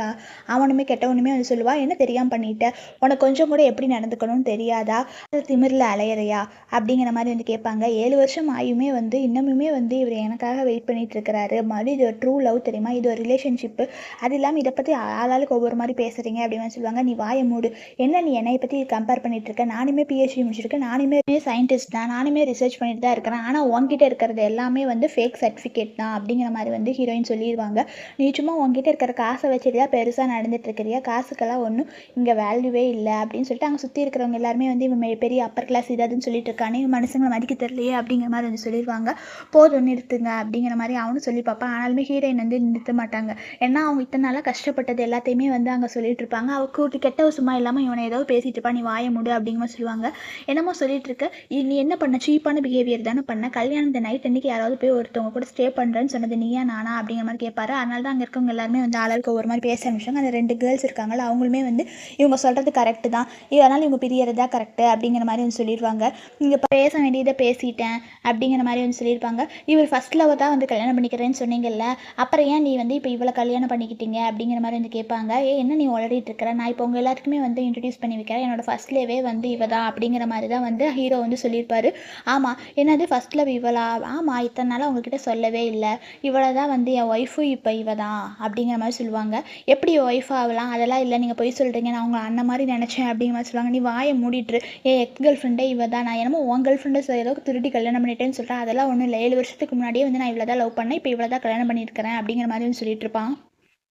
[SPEAKER 1] அவனுமே கெட்டவனுமே வந்து சொல்லுவா என்ன தெரியாமல் பண்ணிட்டேன் உனக்கு கொஞ்சம் கூட எப்படி நடந்துக்கணும்னு தெரியாதா? அது திமிரில் அலையறையா? அப்படிங்கிற மாதிரி வந்து கேட்பாங்க. ஏழு வருஷம் ஆயுமே வந்து இன்னமுமே வந்து இவர் எனக்காக வெயிட் பண்ணிட்டு இருக்கிறாரு. மறுபடியும் இது ஒரு ட்ரூ லவ் தெரியுமா? இது ஒரு ரிலேஷன்ஷிப்பு அது இல்லாமல் இதை பற்றி ஆளாளுக்கு ஒவ்வொரு மாதிரி பேசுகிறீங்க அப்படின்னு சொல்லுவாங்க. நீ வாயை மூடு. என்ன நீ என்னை பற்றி கம்பேர் பண்ணிட்டு இருக்க? நானுமே பிஹெச்டி முடிச்சிருக்கேன். நானுமே சயின்டிஸ்ட் தான். நானுமே ரிசர்ச் பண்ணிட்டு தான் இருக்கிறேன். ஆனால் உங்ககிட்ட இருக்கிறது எல்லாமே வந்து ஃபேக் சர்டிஃபிகேட் தான். அப்படிங்கிற மாதிரி வந்து ஹீரோயின் சொல்லிடுவாங்க. நீ சும்மா உன்கிட்ட இருக்கிற காசை வச்சுட்டு தான் பெருசாக நடந்துட்டு இருக்கிறியா? காசுக்கெல்லாம் ஒன்றும் இங்கே வேல்யூவே இல்லை அப்படின்னு சொல்லிட்டு அங்கே சுற்றி இருக்கிறவங்க எல்லாருமே வந்து இவன் மெ- பெரிய அப்பர் கிளாஸ் இதாதுன்னு சொல்லிட்டு இருக்கானே இவன் மனுஷங்களை மதிக்க தெரியலையே அப்படிங்கிற மாதிரி வந்து சொல்லிடுவாங்க போதும் நிறுத்துங்க அப்படிங்கிற மாதிரி அவனும் சொல்லி பார்ப்பான். ஆனாலுமே ஹீரோயின் வந்து நிறுத்த மாட்டாங்க. ஏன்னா அவங்க இத்தனை நாளாக கஷ்டப்பட்டது எல்லாத்தையுமே வந்து அங்கே சொல்லிட்டு இருப்பாங்க. அவள் கூட்டி கெட்ட சும்மா இல்லாமல் இவனை ஏதோ பேசிட்டு இருப்பா நீ வாய முடு அப்படிங்கிற மாதிரி சொல்லுவாங்க. என்னமோ சொல்லிட்டு இருக்க நீ என்ன பண்ண? சீப்பான பிஹேவியர் தானே பண்ண. கல்யாணத்தை நைட் அன்னைக்கு யாராவது போய் ஒருத்தவங்க கூட ஸ்டே பண்ணுறேன்னு சொன்னது நீயா நானா? அப்படிங்கிற மாதிரி கேட்பாரு. அதனால தான் அங்கே இருக்கவங்க எல்லாருமே வந்து ஆளாளுக்கு ஒவ்வொரு மாதிரி பேச ஆரம்பிச்சாங்க அந்த ரெண்டு கேர்ள்ஸ் இருக்காங்க. இருக்காங்கல்ல அவங்களுமே வந்து இவங்க சொல்கிறது கரெக்டு தான். அதனால் இவங்க பிரியறது தான் கரெக்டு அப்படிங்கிற மாதிரி வந்து சொல்லிடுவாங்க இங்கே பேச வேண்டியதை பேசிட்டேன் அப்படிங்கிற மாதிரி வந்து சொல்லியிருப்பாங்க. இவர் ஃபஸ்ட் லவ் தான் வந்து கல்யாணம் பண்ணிக்கிறேன்னு சொன்னீங்கல்ல அப்புறம் ஏன் நீ வந்து இப்போ இவ்வளோ கல்யாணம் பண்ணிக்கிட்டீங்க அப்படிங்கிற மாதிரி வந்து கேட்பாங்க. ஏ என்ன நீ உளறிட்டு இருக்கிற? நான் இப்போ உங்கள் எல்லாருக்குமே வந்து இன்ட்ரடியூஸ் பண்ணி வைக்கிறேன். என்னோட ஃபஸ்ட்லேயே வந்து இவ தான் அப்படிங்கிற மாதிரி தான் வந்து ஹீரோ வந்து சொல்லியிருப்பார். ஆமாம் என்னது ஃபஸ்ட் லவ் இவளா? ஆமாம் இத்தனை நாளாக உங்ககிட்ட சொல்லவே இல்லை. இவளை தான் வந்து என் ஒய்ஃபும் இப்போ இவ தான் அப்படிங்கிற மாதிரி சொல்லுவாங்க. எப்படி ஒய்ஃப் ஆகலாம்? அதெல்லாம் இல்லை நீங்கள் போய் சொல்கிறீங்க நான் உங்களை அண்ணன் மாதிரி நினச்சேன் அப்படிங்கிற மாதிரி சொல்லுவாங்க. நீ வாயை மூடிட்டுரு என் எக்ஸ் கேர்ள் ஃப்ரெண்டே இவ தான். நான் என்னமோ உன் கேர்ள் ஃப்ரெண்டை ஏதோ திருட்டி கல்யாணம் பண்ணிட்டேன்னு சொல்கிறேன் அதெல்லாம் ஒன்றும் இல்லை. ஏழு வருஷத்துக்கு முன்னாடியே வந்து நான் இவ்வளோ தான் லவ் பண்ணேன். இப்போ இவ்வளோ தான் கல்யாணம் பண்ணியிருக்கிறேன். அப்படிங்கிற மாதிரி வந்து சொல்லிட்டு இருப்பான்.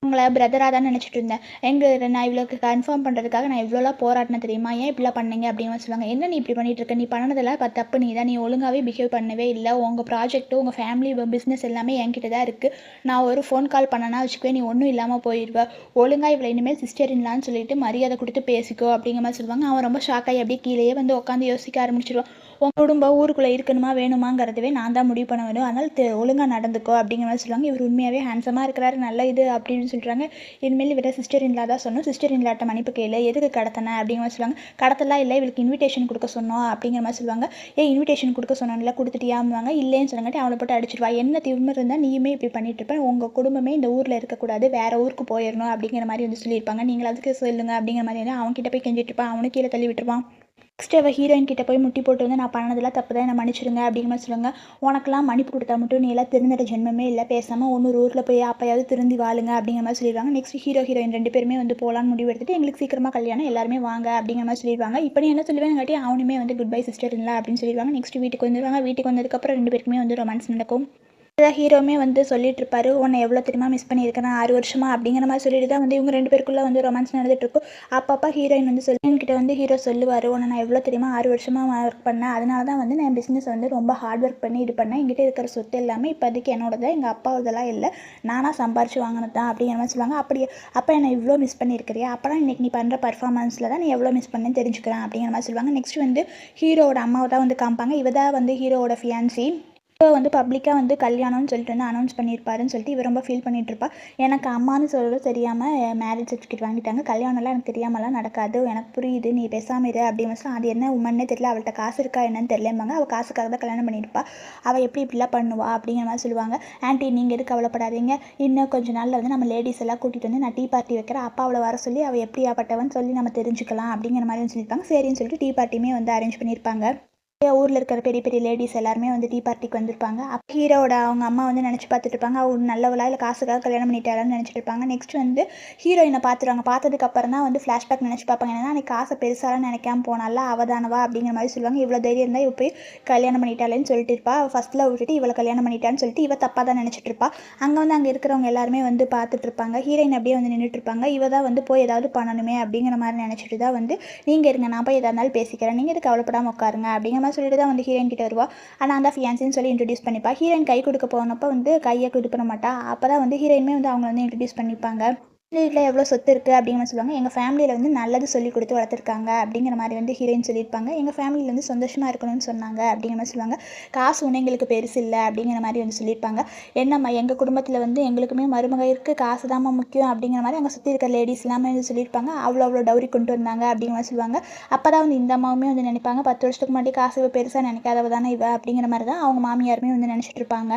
[SPEAKER 1] உங்களை பிரதராக தான் நினச்சிட்டு இருந்தேன். எங்கள் நான் இவ்வளோக்கு கன்ஃபார்ம் பண்ணுறதுக்காக நான் இவ்வளோலாம் போராட்டினேன் தெரியுமா? ஏன் இப்படிலாம் பண்ணீங்க அப்படின்னு சொல்லுவாங்க. என்ன நீ இப்படி பண்ணிட்டு இருக்க? நீ பண்ணதெல்லாம் இப்போ தப்பு நீ தான். நீ ஒழுங்காகவே பிஹேவ் பண்ணவே இல்லை. உங்கள் ப்ராஜெக்ட்டு உங்கள் ஃபேமிலி பிஸ்னஸ் எல்லாமே என்கிட்ட தான் இருக்குது நான் ஒரு ஃபோன் கால் பண்ணனா வச்சுக்கவே நீ ஒன்றும் இல்லாமல் போயிடுவேன் ஒழுங்காக இவ்வளோ இனிமேல் சிஸ்டர் இல்லான்னு சொல்லிட்டு மரியாதை கொடுத்து பேசிக்கோ அப்படிங்கிற மாதிரி சொல்லுவாங்க. அவன் ரொம்ப ஷாக் ஆகி அப்படியே கீழேயே வந்து உட்காந்து யோசிக்க ஆரம்பிச்சிடுவான் உன் குடும்பம் ஊருக்குள்ளே இருக்கணுமா வேணுமாங்கிறதவே நான் தான் முடிவு பண்ண வேணும் அதனால் ஒழுங்காக நடந்துக்கோ அப்படிங்கிற மாதிரி சொல்லுவாங்க. இவர் உண்மையாகவே ஹேண்ட்ஸமாக இருக்கிறாரு. நல்ல இது அப்படின்னு சொல்கிறாங்க இனிமேல் இவரை சிஸ்டர் இன்லா தான் சொன்னோம் சிஸ்டர் இன்லாட்ட மன்னிப்பு கேளு. எதுக்கு கடத்தின அப்படிங்கிற மாதிரி சொல்லுவாங்க. கடத்தலாம் இல்லை இவளுக்கு இன்விடேஷன் கொடுக்க சொன்னோம் அப்படிங்கிற மாதிரி சொல்லுவாங்க. ஏன் இன்விடேஷன் கொடுக்க சொன்னோம்ல கொடுத்துட்டியாமுவாங்க இல்லைன்னு சொல்லங்காட்டி அவளை போட்டு அடிச்சிருவா. என்ன திமிர் இருந்தால் நீயுமே இப்படி பண்ணிட்டு இருப்பேன் உங்கள் குடும்பமே இந்த ஊரில் இருக்கக்கூடாது. வேறு ஊருக்கு போயிடணும் அப்படிங்கிற மாதிரி வந்து சொல்லியிருப்பாங்க. நீங்கள் அதுக்கு சொல்லுங்க அப்படிங்கிற மாதிரி வந்து அவன்கிட்ட போய் கெஞ்சிட்டு இருப்பான். அவனுக்கு கீழே தள்ளி விட்டுருவான் நெக்ஸ்ட் அவள் ஹீரோயின் கிட்டே போய் முட்டி போட்டு வந்து நான் பண்ணதெல்லாம் தப்பு தான் என்ன மன்னிச்சிடுங்க அப்படிங்கிற மாதிரி சொல்லுவாங்க உனக்கெல்லாம் மன்னிப்பு கொடுத்தா மட்டும் நீ எல்லாம் திருந்திட ஜென்மமே இல்லை. பேசாமல் ஒன்று ஊரில் போய் அப்பயாவது திருந்தி வாழுங்க அப்படிங்கிற மாதிரி சொல்லிடுவாங்க. நெக்ஸ்ட் ஹீரோ ஹீரோயின் ரெண்டு பேருமே வந்து போகலான்னு முடிவு எடுத்துட்டு எங்களுக்கு சீக்கிரமாக கல்யாணம் எல்லாருமே வாங்க அப்படிங்கிற மாதிரி சொல்லிடுவாங்க. இப்போ நீ என்ன சொல்லுவேன் காட்டி அவனுமே வந்து குட் பை சிஸ்டர் இல்லை அப்படின்னு சொல்லிடுவாங்க. நெக்ஸ்ட் வீட்டுக்கு வந்துடுவாங்க. வீட்டுக்கு வந்ததுக்கப்புறம் ரெண்டு பேருக்குமே வந்து ரொமான்ஸ் நடக்கும். தான் ஹீரோமே வந்து சொல்லிட்டு இருப்பாரு உன்னை எவ்வளோ தெரியுமா மிஸ் பண்ணியிருக்கேன் ஆறு வருஷமா? அப்படிங்கிற மாதிரி சொல்லிட்டு தான் வந்து இவங்க ரெண்டு பேருக்குள்ளே வந்து ரொமான்ஸ் நடந்துட்டு இருக்கும் அப்பப்போ ஹீரோயின் வந்து சொல்லி என்கிட்ட வந்து ஹீரோ சொல்லுவார் உன்னை நான் எவ்வளோ தெரியுமா ஆறு வருஷமாக ஒர்க் பண்ணேன். அதனால தான் வந்து நான் பிஸ்னஸ் வந்து ரொம்ப ஹார்ட் ஒர்க் பண்ணி இது பண்ணேன். எங்கிட்ட இருக்கிற சொத்து எல்லாமே இப்போதைக்கு என்னோட எங்கள் அப்பாவதெல்லாம் இல்லை. நானாக சம்பாரிச்சு வாங்கினது தான் அப்படிங்கிற மாதிரி சொல்லுவாங்க. அப்படி அப்போ என்னை இவ்வளோ மிஸ் பண்ணியிருக்கிறியா? அப்போலாம் இன்றைக்கி நீ பண்ணுற பர்ஃபார்மன்ஸில் தான் நீ எவ்வளோ மிஸ் பண்ணேன்னு தெரிஞ்சுக்கிறேன் அப்படிங்கிற மாதிரி சொல்லுவாங்க. நெக்ஸ்ட் வந்து ஹீரோவோட அம்மாவை தான் வந்து காமிப்பாங்க. இவ தான் வந்து ஹீரோவோட ஃபியான்சி இப்போ வந்து பப்ளிக்காக வந்து கல்யாணம்னு சொல்லிட்டு வந்து அனௌன்ஸ் பண்ணியிருப்பாருன்னு சொல்லிட்டு இவர் ரொம்ப ஃபீல் பண்ணிட்டு எனக்கு அம்மான்னு சொல்கிறது தெரியாமல் மேரேஜ் சர்டிஃபிகேட் வாங்கிட்டாங்க. கல்யாணம்லாம் எனக்கு தெரியாமலாம் நடக்காது. எனக்கு புரியுது நீ பேசாமல் இரு அப்படின்னு சொல்லி அது என்ன உமன்னே தெரியல. அவள்கிட்ட காசு இருக்கா என்னன்னு தெரியலம்பாங்க. அவள் காசுக்காக தான் கல்யாணம் பண்ணியிருப்பா. அவள் எப்படி இப்படிலாம் பண்ணுவா அப்படிங்கிற மாதிரி சொல்லுவாங்க. ஆன்ட்டி நீங்கள் எதுக்கு கவலைப்படாதீங்க. இன்னும் கொஞ்ச நாளில் வந்து நம்ம லேடிஸ் எல்லாம் கூட்டிகிட்டு வந்து நான் டீ பார்ட்டி வைக்கிறேன். அப்பா அவளை வர சொல்லி அவள் எப்படியாப்பட்டவன் சொல்லி நம்ம தெரிஞ்சுக்கலாம் அப்படிங்கிற மாதிரி சொல்லியிருப்பாங்க. சரின்னு சொல்லிட்டு டீ பார்ட்டியுமே வந்து அரேஞ்ச் பண்ணியிருப்பாங்க. ஊரில் இருக்கிற பெரிய பெரிய லேடிஸ் எல்லாருமே வந்து டீ பார்ட்டிக்கு வந்திருப்பாங்க. அப்போ ஹீரோட அவங்க அம்மா வந்து நினச்சி பார்த்துட்டு இருப்பாங்க அவங்க நல்லவளா இல்லை காசுக்காக கல்யாணம் பண்ணிட்டாரான்னு நினச்சிட்டு இருப்பாங்க நெக்ஸ்ட் வந்து ஹீரோயினை பார்த்துருவாங்க. பார்த்ததுக்கப்புறம் தான் வந்து ஃப்ளாஷ்பேக் நினச்சி பார்ப்பாங்க. ஏன்னா அன்றைக்கி காசை பெருசாலாம் நினைக்காம போனால அவதானவா அப்படிங்கிற மாதிரி சொல்லுவாங்க. இவ்வளோ தைரியம் இருந்தால் இவ போய் கல்யாணம் பண்ணிட்டாளேன்னு சொல்லிட்டு இருப்பா. ஃபஸ்ட்டில் விட்டுட்டு இவளை கல்யாணம் பண்ணிட்டான்னு சொல்லிட்டு இவ தப்பாக தான் நினச்சிட்டு இருப்பா. அங்கே வந்து அங்கே இருக்கிறவங்க எல்லாருமே வந்து பார்த்துட்டு இருப்பாங்க ஹீரோயின் அப்படியே வந்து நின்றுட்டு இருப்பாங்க இவ தான் வந்து போய் ஏதாவது பண்ணணுமே அப்படிங்கிற மாதிரி நினச்சிட்டு தான் வந்து நீங்கள் இருங்க நான் போய் எதாக இருந்தாலும் பேசிக்கிறேன். நீங்கள் இது கவலைப்படாமல் உட்காருங்க அப்படிங்கிற மாதிரி சொல்லிட்டு தான் வந்து ஹீரோயின் கிட்ட வருவா. ஆனால் அந்த ஃபியான்சின்னு சொல்லி இன்ட்ரடியூஸ் பண்ணிப்பா. ஹீரோயின் கை கொடுக்க போனப்போ வந்து கையை இது பண்ண மாட்டா. அப்போ தான் வந்து ஹீரோயினுமே வந்து அவங்க வந்து இன்ட்ரடியூஸ் பண்ணிப்பாங்க. வீட்டில் எவ்வளோ சொத்து இருக்குது அப்படின்னு சொல்லுவாங்க. எங்கள் ஃபேமிலியில் வந்து நல்லது சொல்லி கொடுத்து வளர்த்துருக்காங்க அப்படிங்கிற மாதிரி வந்து ஹீரோயின் சொல்லியிருப்பாங்க. எங்கள் ஃபேமிலியில் வந்து சந்தோஷமாக இருக்கணும்னு சொன்னாங்க அப்படிங்கிற மாதிரி சொல்லுவாங்க. காசு ஒன்றும் எங்களுக்கு பெருசு இல்லை அப்படிங்கிற மாதிரி வந்து சொல்லியிருப்பாங்க. என்னம்மா எங்கள் குடும்பத்தில் வந்து எங்களுக்குமே மருமக இருக்குது காசு தாம்மா முக்கியம் அப்படிங்கிற மாதிரி அங்கே சுற்றி இருக்கிற லேடிஸ் எல்லாமே வந்து சொல்லியிருப்பாங்க. அவ்வளோ அவ்வளோ டவுரி கொண்டு வந்தாங்க அப்படிங்கிற மாதிரி சொல்லுவாங்க. அப்போ தான் வந்து இந்த அம்மாவுமே வந்து நினைப்பாங்க. பத்து வருஷத்துக்கு முன்னாடி காசு பெருசாக நினைக்காதவ தானே இவ அப்படிங்கிற மாதிரி தான் அவங்க மாமியாருமே வந்து நினச்சிட்டு இருப்பாங்க.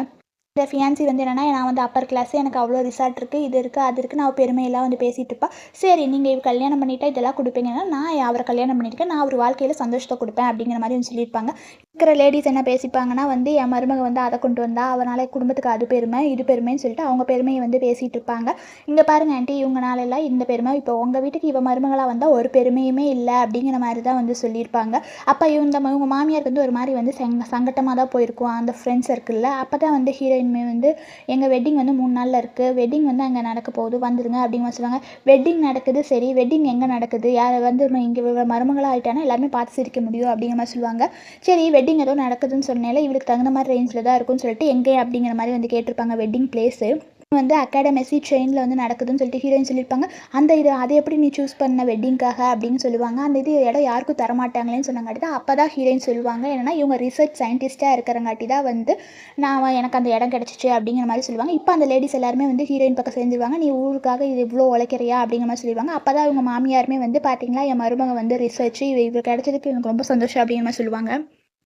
[SPEAKER 1] இந்த ஃபியான்சி வந்து என்னென்னா நான் வந்து அப்பர் கிளாஸ் எனக்கு அவ்வளோ ரிசார்ட் இருக்குது இது இருக்குது அது இருக்குது நான் பெருமையெல்லாம் வந்து பேசிகிட்டு இருப்பா. சரி நீங்கள் இவ கல்யாணம் பண்ணிட்டா இதெல்லாம் கொடுப்பீங்கன்னா நான் அவரை கல்யாணம் பண்ணியிருக்கேன்? நான் அவர் வாழ்க்கையில் சந்தோஷத்தை கொடுப்பேன் அப்படிங்கிற மாதிரி வந்து சொல்லியிருப்பாங்க. இருக்கிற லேடிஸ் என்ன பேசிப்பாங்கன்னா வந்து என் மருமக வந்து அதை கொண்டு வந்தா அவனால் குடும்பத்துக்கு அது பெருமை இது பெருமைன்னு சொல்லிட்டு அவங்க பெருமையை வந்து பேசிகிட்டு இருப்பாங்க. இங்கே பாருங்க ஆண்டி இவங்கனால இந்த பெருமை. இப்போ உங்கள் வீட்டுக்கு இவ மருமகளாக வந்தால் ஒரு பெருமையுமே இல்லை அப்படிங்கிற மாதிரி தான் வந்து சொல்லியிருப்பாங்க. அப்போ இவங்க இவங்க மாமியாருக்கு வந்து ஒரு மாதிரி வந்து சங்க சங்கட்டமாக தான் போயிருக்கும். அந்த ஃப்ரெண்ட்ஸ் இருக்குல்ல அப்போ தான் வந்து ஹீரோயின் ஹீரோயின்மே வந்து எங்கள் வெட்டிங் வந்து மூணு நாளில் இருக்குது வெட்டிங் வந்து அங்கே நடக்க போகுது. வந்துடுங்க அப்படின்னு சொல்லுவாங்க. வெட்டிங் நடக்குது சரி. வெட்டிங் எங்கே நடக்குது? யார் வந்து இங்கே மருமகளாக ஆகிட்டானா எல்லாருமே பார்த்து சிரிக்க முடியும் அப்படிங்கிற மாதிரி சொல்லுவாங்க. சரி வெட்டிங் ஏதோ நடக்குதுன்னு சொன்னால இவளுக்கு தகுந்த மாதிரி ரேஞ்சில் தான் இருக்கும்னு சொல்லிட்டு எங்கே அப்படிங்கிற மாதிரி வந்து கேட்டிருப்பாங்க வெட்டிங் பிளேஸு வந்து அகாடமிசி ட்ரெயினில் வந்து நடக்குதுன்னு சொல்லிட்டு ஹீரோயின் சொல்லியிருப்பாங்க. அந்த இது அதை எப்படி நீ சூஸ் பண்ண வெட்டிங்காக அப்படின்னு சொல்லுவாங்க. அந்த இது இடம் யாருக்கும் தரமாட்டாங்களேன்னு சொன்னாங்காட்டி தான் அப்போ தான் ஹீரோயின் சொல்லுவாங்க. என்னென்னா இவங்க ரிசர்ச் சயின்டிஸ்ட்டாக இருக்கிறங்காட்டி தான் வந்து நான் எனக்கு அந்த இடம் கிடச்சிச்சு அப்படிங்கிற மாதிரி சொல்லுவாங்க. இப்போ அந்த லேடிஸ் எல்லாருமே வந்து ஹீரோயின் பக்கம் சேர்ந்துருவாங்க. நீ ஊருக்காக இது இவ்வளோ உழைக்கிறியா? அப்படிங்கிற மாதிரி சொல்லுவாங்க அப்போ தான் இவங்க மாமியாருமே வந்து பார்த்தீங்களா என் மருமக வந்து ரிசர்ச் இவ இவ கிடச்சதுக்கு எனக்கு ரொம்ப சந்தோஷம் அப்படிங்கிற மாதிரி சொல்லுவாங்க.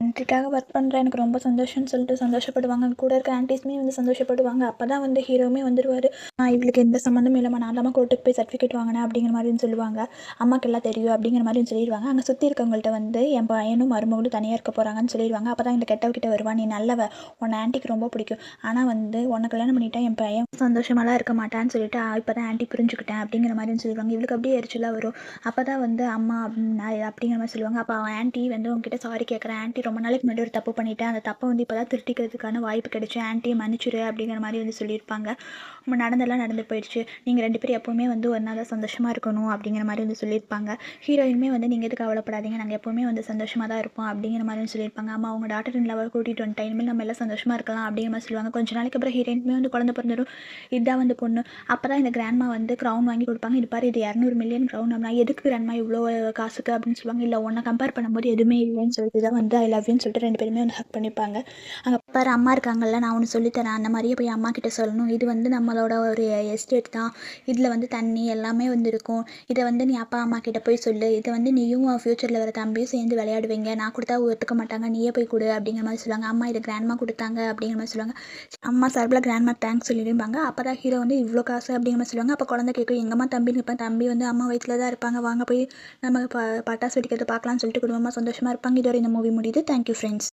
[SPEAKER 1] கண்ட்ரிக்காக ஒர்க் பண்ணுறேன் எனக்கு ரொம்ப சந்தோஷம்னு சொல்லிட்டு சந்தோஷப்படுவாங்க. கூட இருக்க ஆன்டிஸ்மே வந்து சந்தோஷப்படுவாங்க. அப்போ தான் வந்து ஹீரோவுமே வந்துடுவார் இவளுக்கு எந்த சம்மந்தமும் இல்லாமல் நான் தான் கோர்ட்டுக்கு போய் சர்டிஃபிகேட் வாங்கினேன் அப்படிங்கிற மாதிரி சொல்லுவாங்க. அம்மாக்கு எல்லாம் தெரியும் அப்படிங்கிற மாதிரி சொல்லிடுவாங்க. அங்கே சுற்றி இருக்கவங்கள்ட்ட வந்து என் பையனும் மருமகளும் தனியாக இருக்க போகிறாங்கன்னு சொல்லிடுவாங்க. அப்போ தான் இந்த கெட்டவகிட்ட வருவா. நீ நல்லவ. உன்னை ஆன்ட்டிக்கு ரொம்ப பிடிக்கும். ஆனால் வந்து உன்னை கல்யாணம் பண்ணிட்டா என் பையன் சந்தோஷமாலாம் இருக்க மாட்டான்னு சொல்லிட்டு இப்போ தான் ஆன்ட்டி புரிஞ்சுக்கிட்டேன் அப்படிங்கிற மாதிரி சொல்லிடுவாங்க. இவளுக்கு அப்படியே எரிச்சலாக வரும். அப்போ தான் வந்து அம்மா அப்படிங்கிற மாதிரி சொல்லுவாங்க. அப்போ அவன் ஆன்ட்டி வந்து உங்ககிட்ட சாரி கேட்குறேன் ஆன்ட்டி ரொம்ப நாளைக்கு முன்னாடி ஒரு தப்பு பண்ணிட்டேன். அந்த தப்பை வந்து இப்போ தான் வாய்ப்பு கிடைச்சி. ஆன்ட்டியை மன்னிச்சிரு அப்படிங்கிற மாதிரி வந்து சொல்லியிருப்பாங்க. நம்ம நடந்தெல்லாம் நடந்து போயிடுச்சு. நீங்கள் ரெண்டு பேரும் எப்போவுமே வந்து ஒன்றா தான் சந்தோஷமாக இருக்கணும் அப்படிங்கிற மாதிரி வந்து சொல்லியிருப்பாங்க. ஹீரோயினுமே வந்து நீங்கள் எதுக்கு கவலைப்படாதீங்க. நாங்கள் எப்போவுமே வந்து சந்தோஷமாக தான் இருப்போம் அப்படிங்கிற மாதிரி வந்து சொல்லியிருப்பாங்க. அம்மா அவங்க டாக்டர் இன் லவர் கூட்டிகிட்டு வந்துட்டேன் இனிமேல் நம்ம எல்லாம் சந்தோஷமாக இருக்கலாம் அப்படிங்கிற மாதிரி சொல்லுவாங்க. கொஞ்ச நாளைக்கு அப்புறம் ஹீரோயினுமே வந்து குழந்தை பிறந்துடும் இதுதான் வந்து பொண்ணு. அப்போ தான் இந்த கிராண்ட்மா வந்து க்ரௌன் வாங்கி கொடுப்பாங்க. இது பாரு இது இரநூறு மில்லியன் க்ரௌன் அப்படின்னா எதுக்கு கிராண்ட்மா இவ்வளோ காசுக்கு அப்படின்னு சொல்லுவாங்க. இல்லை ஒன்றை கம்பேர் பண்ணும்போது எதுவுமே இல்லைன்னு சொல்லிட்டு தான் வந்து ஐ லவ் யூன்னு சொல்லிட்டு ரெண்டு பேருமே வந்து ஹக் பண்ணிப்பாங்க. அங்கே பாரு அம்மா இருக்காங்கல்ல நான் ஒன்று சொல்லித்தரேன். அந்த மாதிரியே போய் அம்மா கிட்ட சொல்லணும். இது வந்து நம்ம நம்மளோட ஒரு எஸ்டேட் தான். இதில் வந்து தண்ணி எல்லாமே வந்து இருக்கும் இதை வந்து நீ அப்பா அம்மா கிட்ட போய் சொல்லு. இதை வந்து நீயும் ஃப்யூச்சரில் வர தம்பியும் சேர்ந்து விளையாடுவீங்க. நான் கொடுத்தா ஒத்துக்க மாட்டாங்க. நீயே போய் கொடு அப்படிங்கிற மாதிரி சொல்லுவாங்க. அம்மா இது கிராண்ட்மா கொடுத்தாங்க அப்படிங்கிற மாதிரி சொல்லுவாங்க. அம்மா சார்பில் கிராண்ட்மா தேங்க்ஸ் சொல்லிடுவாங்க அப்போ தான் ஹீரோ வந்து இவ்வளோ காசு அப்படிங்கிற மாதிரி சொல்லுவாங்க. அப்போ குழந்தை கேட்கும் எங்கம்மா தம்பி நிற்பேன் தம்பி வந்து அம்மா வயிற்றில் தான் இருப்பாங்க. வாங்க போய் நம்ம ப பட்டாசு வெடிக்கிறது பார்க்கலாம்னு சொல்லிட்டு குடும்பமாக சந்தோஷமாக இருப்பாங்க. இதோட இந்த மூவி முடியுது. Thank you friends